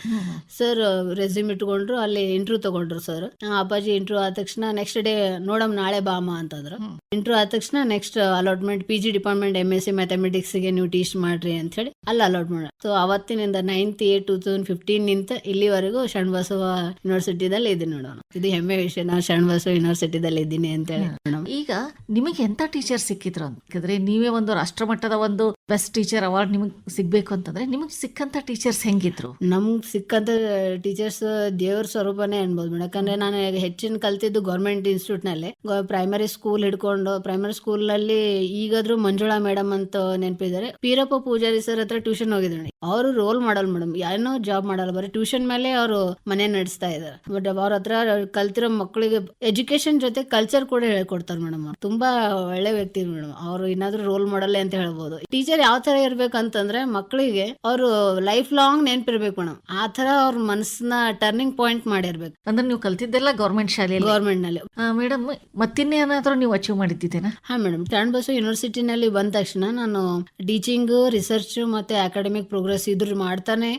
ಸರ್ ರೆಸ್ಯೂಮ್ ಇಟ್ಕೊಂಡ್ರು ಅಲ್ಲಿ ಇಂಟರ್ವ್ಯೂ ತಗೊಂಡ್ರು ಸರ್ ಅಪ್ಪಾಜಿ ಇಂಟರ್ವ್ಯೂ ಆದ ತಕ್ಷಣ ನೆಕ್ಸ್ಟ್ ಡೇ ನೋಡಮ್ ನಾಳೆ ಬಾಮ ಅಂತಂದ್ರು. ಇಂಟರ್ವ್ಯೂ ಆದ ತಕ್ಷಣ next allotment P G department M S C ಮ್ಯಾಥಮೆಟಿಕ್ಸ್ಗೆ ನೀವು ಟೀಚ್ ಮಾಡ್ರಿ ಅಂತ ಹೇಳಿ ಅಲ್ಲಿ ಅಲಾಟ್ ಮಾಡ. ಸೊ ಅವತ್ತಿನಿಂದ ninth eight two thousand fifteen ನಿಂತ ಇಲ್ಲಿವರೆಗೂ ಶರಣಬಸವ ಯೂನಿವರ್ಸಿಟಿದಲ್ಲಿ ಇದೆ ನೋಡೋಣ. ಇದು ಹೆಮ್ಮೆ ವಿಷಯ. ನಾನು ಶರಣಬಸವ ಯೂನಿವರ್ಸಿಟಿದಲ್ಲಿ ಇದ್ದೀನಿ ಅಂತ ಹೇಳಿ ಮೇಡಮ್ ಈಗ ನಿಮಗೆ ಎಂತ ಟೀಚರ್ ಸಿಕ್ಕಿದ್ರು ಅಂತಂದ್ರೆ ನೀವೇ ಒಂದು ರಾಷ್ಟ್ರಮಟ್ಟದ ಒಂದು ಬೆಸ್ಟ್ ಟೀಚರ್ ಅವಾರ್ಡ್ ನಿಮಗೆ ಸಿಗ್ಬೇಕು ಅಂತಂದ್ರೆ ನಿಮಗೆ ಸಿಕ್ಕಂತ ಟೀಚರ್ಸ್ ಹೆಂಗಿದ್ರು? ನಮ್ಗೆ ಸಿಕ್ಕಂತ ಟೀಚರ್ಸ್ ದೇವ್ರ ಸ್ವರೂಪನೇ ಅನ್ಬೋದು ಮೇಡಮ್ ಯಾಕಂದ್ರೆ ನಾನು ಹೆಚ್ಚಿನ ಕಲ್ತಿದ್ದು ಗೌರ್ಮೆಂಟ್ ಇನ್ಸ್ಟಿಟ್ಯೂಟ್ನಲ್ಲಿ ಪ್ರೈಮರಿ ಸ್ಕೂಲ್ ಹಿಡ್ಕೊಂಡು ಪ್ರೈಮರಿ ಸ್ಕೂಲ್ನಲ್ಲಿ ಈಗಾದ್ರೂ ಮಂಜುಳಾ ಮೇಡಮ್ ಅಂತ ನೆನಪಿದ್ದಾರೆ. ಪೀರಪ್ಪ ಪೂಜಾರಿ ಸರ್ ಹತ್ರ ಟ್ಯೂಷನ್ ಹೋಗಿದ್ರು ಅವರು ರೋಲ್ ಮಾಡಲ್ ಮೇಡಮ್ ಏನೋ ಜಾಬ್ ಮಾಡಲ್ಲ ಬರೀ ಟ್ಯೂಷನ್ ಮೇಲೆ ಅವರು ಮನೆ ನಡೆಸ್ತಾ ಇದ್ದಾರೆ. ಬಟ್ ಅವ್ರ ಹತ್ರ ಕಲ್ತಿರೋ ಮಕ್ಕಳಿಗೆ ಎಜುಕೇಶನ್ ಜೊತೆ ಕಲ್ಚರ್ ಕೂಡ ಹೇಳ್ಕೊಡ್ತಾರೆ ಮೇಡಮ್ ಅವ್ರು. ತುಂಬಾ ಒಳ್ಳೆ ವ್ಯಕ್ತಿ ಮೇಡಮ್ ಅವರು ಏನಾದ್ರೂ ರೋಲ್ ಮಾಡಲ್ಲ ಅಂತ ಹೇಳ್ಬೋದು. ಟೀಚರ್ ಯಾವ ತರ ಇರ್ಬೇಕಂತಂದ್ರೆ ಮಕ್ಕಳಿಗೆ ಅವರು ಲೈಫ್ ಲಾಂಗ್ ನೆನ್ಪಿರ್ಬೇಕು ಮೇಡಮ್ ಆ ತರ ಅವ್ರ ಮನಸ್ಸನ್ನ ಟರ್ನಿಂಗ್ ಪಾಯಿಂಟ್ ಮಾಡಿರ್ಬೇಕು. ಅಂದ್ರೆ ನೀವು ಕಲ್ತಿದ್ದೆಲ್ಲ ಗೌರ್ಮೆಂಟ್ ಶಾಲೆಯಲ್ಲಿ? ಗೌರ್ಮೆಂಟ್ನಲ್ಲಿ. ಮೇಡಮ್ ಮತ್ತಿನ್ನೇನಾದ್ರೂ ನೀವು ಅಚೀವ್ ಮಾಡಿದ್ದೀರಾ? ಹಾ ಮೇಡಮ್ ಟ್ಯಾಂಡ್ಬಸ್ ಯೂನಿವರ್ಸಿಟಿ ನಲ್ಲಿ ಬಂದ ತಕ್ಷಣ ನಾನು ಟೀಚಿಂಗ್ ರಿಸರ್ಚ್ ಮತ್ತೆ ಅಕಾಡೆಮಿಕ್ ಪ್ರೋಗ್ರೆಸ್ ಇದ್ರ ಮಾಡ್ತಾನೆ.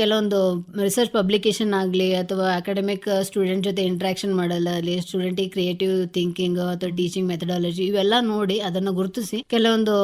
ಕೆಲವೊಂದು ರಿಸರ್ಚ್ ಪಬ್ಲಿಕೇಶನ್ ಆಗ್ಲಿ ಅಥವಾ ಅಕಾಡೆಮಿಕ್ ಸ್ಟೂಡೆಂಟ್ ಜೊತೆ ಇಂಟ್ರಾಕ್ಷನ್ ಮಾಡಲ್ಲ ಸ್ಟೂಡೆಂಟ್ ಕ್ರಿಯೇಟಿವ್ ಥಿಂಕಿಂಗ್ ಅಥವಾ ಟೀಚಿಂಗ್ ಮೆಥಡಾಲಜಿ ಇವೆಲ್ಲ ನೋಡಿ ಅದನ್ನ ಗುರುತಿಸಿ ಕೆಲವೊಂದು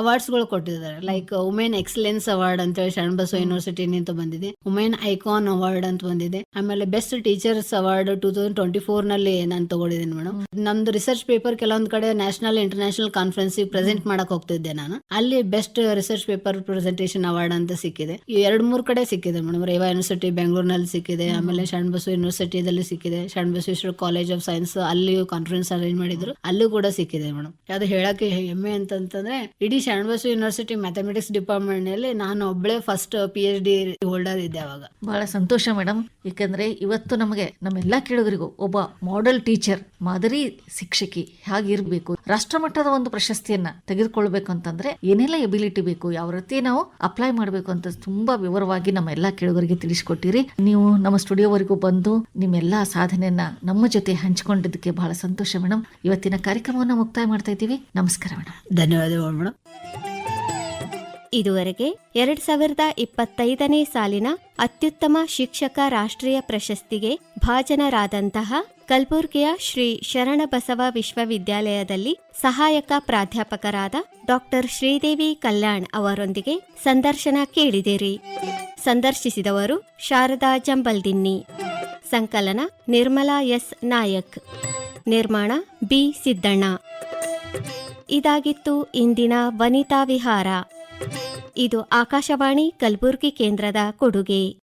ಅವಾರ್ಡ್ಸ್ಗಳು ಕೊಟ್ಟಿದ್ದಾರೆ. ಲೈಕ್ ವುಮೆನ್ ಎಕ್ಸಲೆನ್ಸ್ ಅವಾರ್ಡ್ ಅಂತ ಹೇಳಿ ಶರಣಬಸವ ಯೂನಿವರ್ಸಿಟಿ ನಿಂತ ಬಂದಿದೆ. ವುಮೆನ್ ಐಕಾನ್ ಅವಾರ್ಡ್ ಅಂತ ಬಂದಿದೆ. ಆಮೇಲೆ best teachers award two thousand twenty ಫೋರ್ನಲ್ಲಿ ನಾನು ತಗೊಂಡಿದ್ದೀನಿ ಮೇಡಮ್ ನಮ್ದು ರಿಸರ್ಚ್ ಪೇಪರ್ ಕೆಲವೊಂದ್ ಕಡೆ ನ್ಯಾಷನಲ್ ಇಂಟರ್ನ್ಯಾಷನಲ್ ಕಾನ್ಫರೆನ್ಸ್ ಪ್ರೆಸೆಂಟ್ ಮಾಡಕ್ ಹೋಗ್ತಿದ್ದೆ ನಾನು. ಅಲ್ಲಿ best research paper presentation award ಅಂತ ಸಿಕ್ಕಿದೆ. ಎರಡ್ ಮೂರ್ ಕಡೆ ಸಿಕ್ಕಿದೆ ಮೇಡಮ್ ರೇವಾ ಯೂನಿವರ್ಸಿಟಿ ಬೆಂಗಳೂರಿನಲ್ಲಿ ಸಿಕ್ಕಿದೆ. ಆಮೇಲೆ ಶರಣಬಸವ ಯೂನಿವರ್ಸಿಟಿದಲ್ಲಿ ಸಿಕ್ಕಿದೆ. ಶರಣಬಸವೇಶ್ವರ ಕಾಲೇಜ್ ಆಫ್ ಸೈನ್ಸ್ ಅಲ್ಲಿ ಕಾನ್ಫರೆನ್ಸ್ ಅರೇಂಜ್ ಮಾಡಿದ್ರು. ಅಲ್ಲೂ ಕೂಡ ಸಿಕ್ಕಿದೆ ಮೇಡಮ್ ಅದು ಹೇಳಕ್ಕೆ ಹೆಮ್ಮೆ ಅಂತಂತಂದ್ರೆ, ಇಡೀ ಶರಣಬಸವ ಯೂನಿವರ್ಸಿಟಿ ಮ್ಯಾಥಮೆಟಿಕ್ಸ್ ಡಿಪಾರ್ಟ್ಮೆಂಟ್ನಲ್ಲಿ ನಾನು ಒಬ್ಳೆ first P H D holder ಇದ್ದೆ ಅವಾಗ. ಬಹಳ ಸಂತೋಷ ಮೇಡಮ್ ಯಾಕಂದ್ರೆ ಇವತ್ತು ನಮಗೆ ನಮ್ಮೆಲ್ಲಾ ಕೇಳುಗರಿಗೂ ಒಬ್ಬ ಮಾಡೆಲ್ ಟೀಚರ್ ಮಾದರಿ ಶಿಕ್ಷಕಿ ಹೇಗಿರ್ಬೇಕು, ರಾಷ್ಟ್ರಮಟ್ಟದ ಒಂದು ಪ್ರಶಸ್ತಿಯನ್ನ ತೆಗೆದುಕೊಳ್ಬೇಕು ಅಂತಂದ್ರೆ ಏನೆಲ್ಲ ಎಬಿಲಿಟಿ ಬೇಕು, ಯಾವ ರೀತಿ ನಾವು ಅಪ್ಲೈ ಮಾಡಬೇಕು ಅಂತ ತುಂಬಾ ವಿವರವಾಗಿ ನಮ್ಮ ಎಲ್ಲಾ ಕೇಳುಗರಿಗೆ ತಿಳಿಸಿಕೊಟ್ಟಿರಿ. ನೀವು ನಮ್ಮ ಸ್ಟುಡಿಯೋವರೆಗೂ ಬಂದು ನಿಮ್ಮೆಲ್ಲಾ ಸಾಧನೆಯನ್ನ ನಮ್ಮ ಜೊತೆ ಹಂಚಿಕೊಂಡಿದ್ದಕ್ಕೆ ಬಹಳ ಸಂತೋಷ ಮೇಡಮ್ ಇವತ್ತಿನ ಕಾರ್ಯಕ್ರಮವನ್ನು ಮುಕ್ತಾಯ ಮಾಡ್ತಾ ಇದ್ದೀವಿ. ನಮಸ್ಕಾರ ಮೇಡಮ್ ಧನ್ಯವಾದಗಳು ಮೇಡಮ್ ಇದುವರೆಗೆ ಎರಡ್ ಸಾವಿರದ ಇಪ್ಪತ್ತೈದನೇ ಸಾಲಿನ ಅತ್ಯುತ್ತಮ ಶಿಕ್ಷಕ ರಾಷ್ಟ್ರೀಯ ಪ್ರಶಸ್ತಿಗೆ ಭಾಜನರಾದಂತಹ ಕಲಬುರ್ಗಿಯ ಶ್ರೀ ಶರಣಬಸವ ವಿಶ್ವವಿದ್ಯಾಲಯದಲ್ಲಿ ಸಹಾಯಕ ಪ್ರಾಧ್ಯಾಪಕರಾದ ಡಾಕ್ಟರ್ ಶ್ರೀದೇವಿ ಕಲ್ಯಾಣ್ ಅವರೊಂದಿಗೆ ಸಂದರ್ಶನ ಕೇಳಿದಿರಿ. ಸಂದರ್ಶಿಸಿದವರು ಶಾರದಾ ಜಂಬಲ್ದಿನ್ನಿ. ಸಂಕಲನ ನಿರ್ಮಲಾ ಎಸ್ ನಾಯಕ್. ನಿರ್ಮಾಣ ಬಿ ಸಿದ್ದಣ್ಣ. ಇದಾಗಿತ್ತು ಇಂದಿನ ವನಿತಾ ವಿಹಾರ. ಇದು ಆಕಾಶವಾಣಿ ಕಲಬುರ್ಗಿ ಕೇಂದ್ರದ ಕೊಡುಗೆ.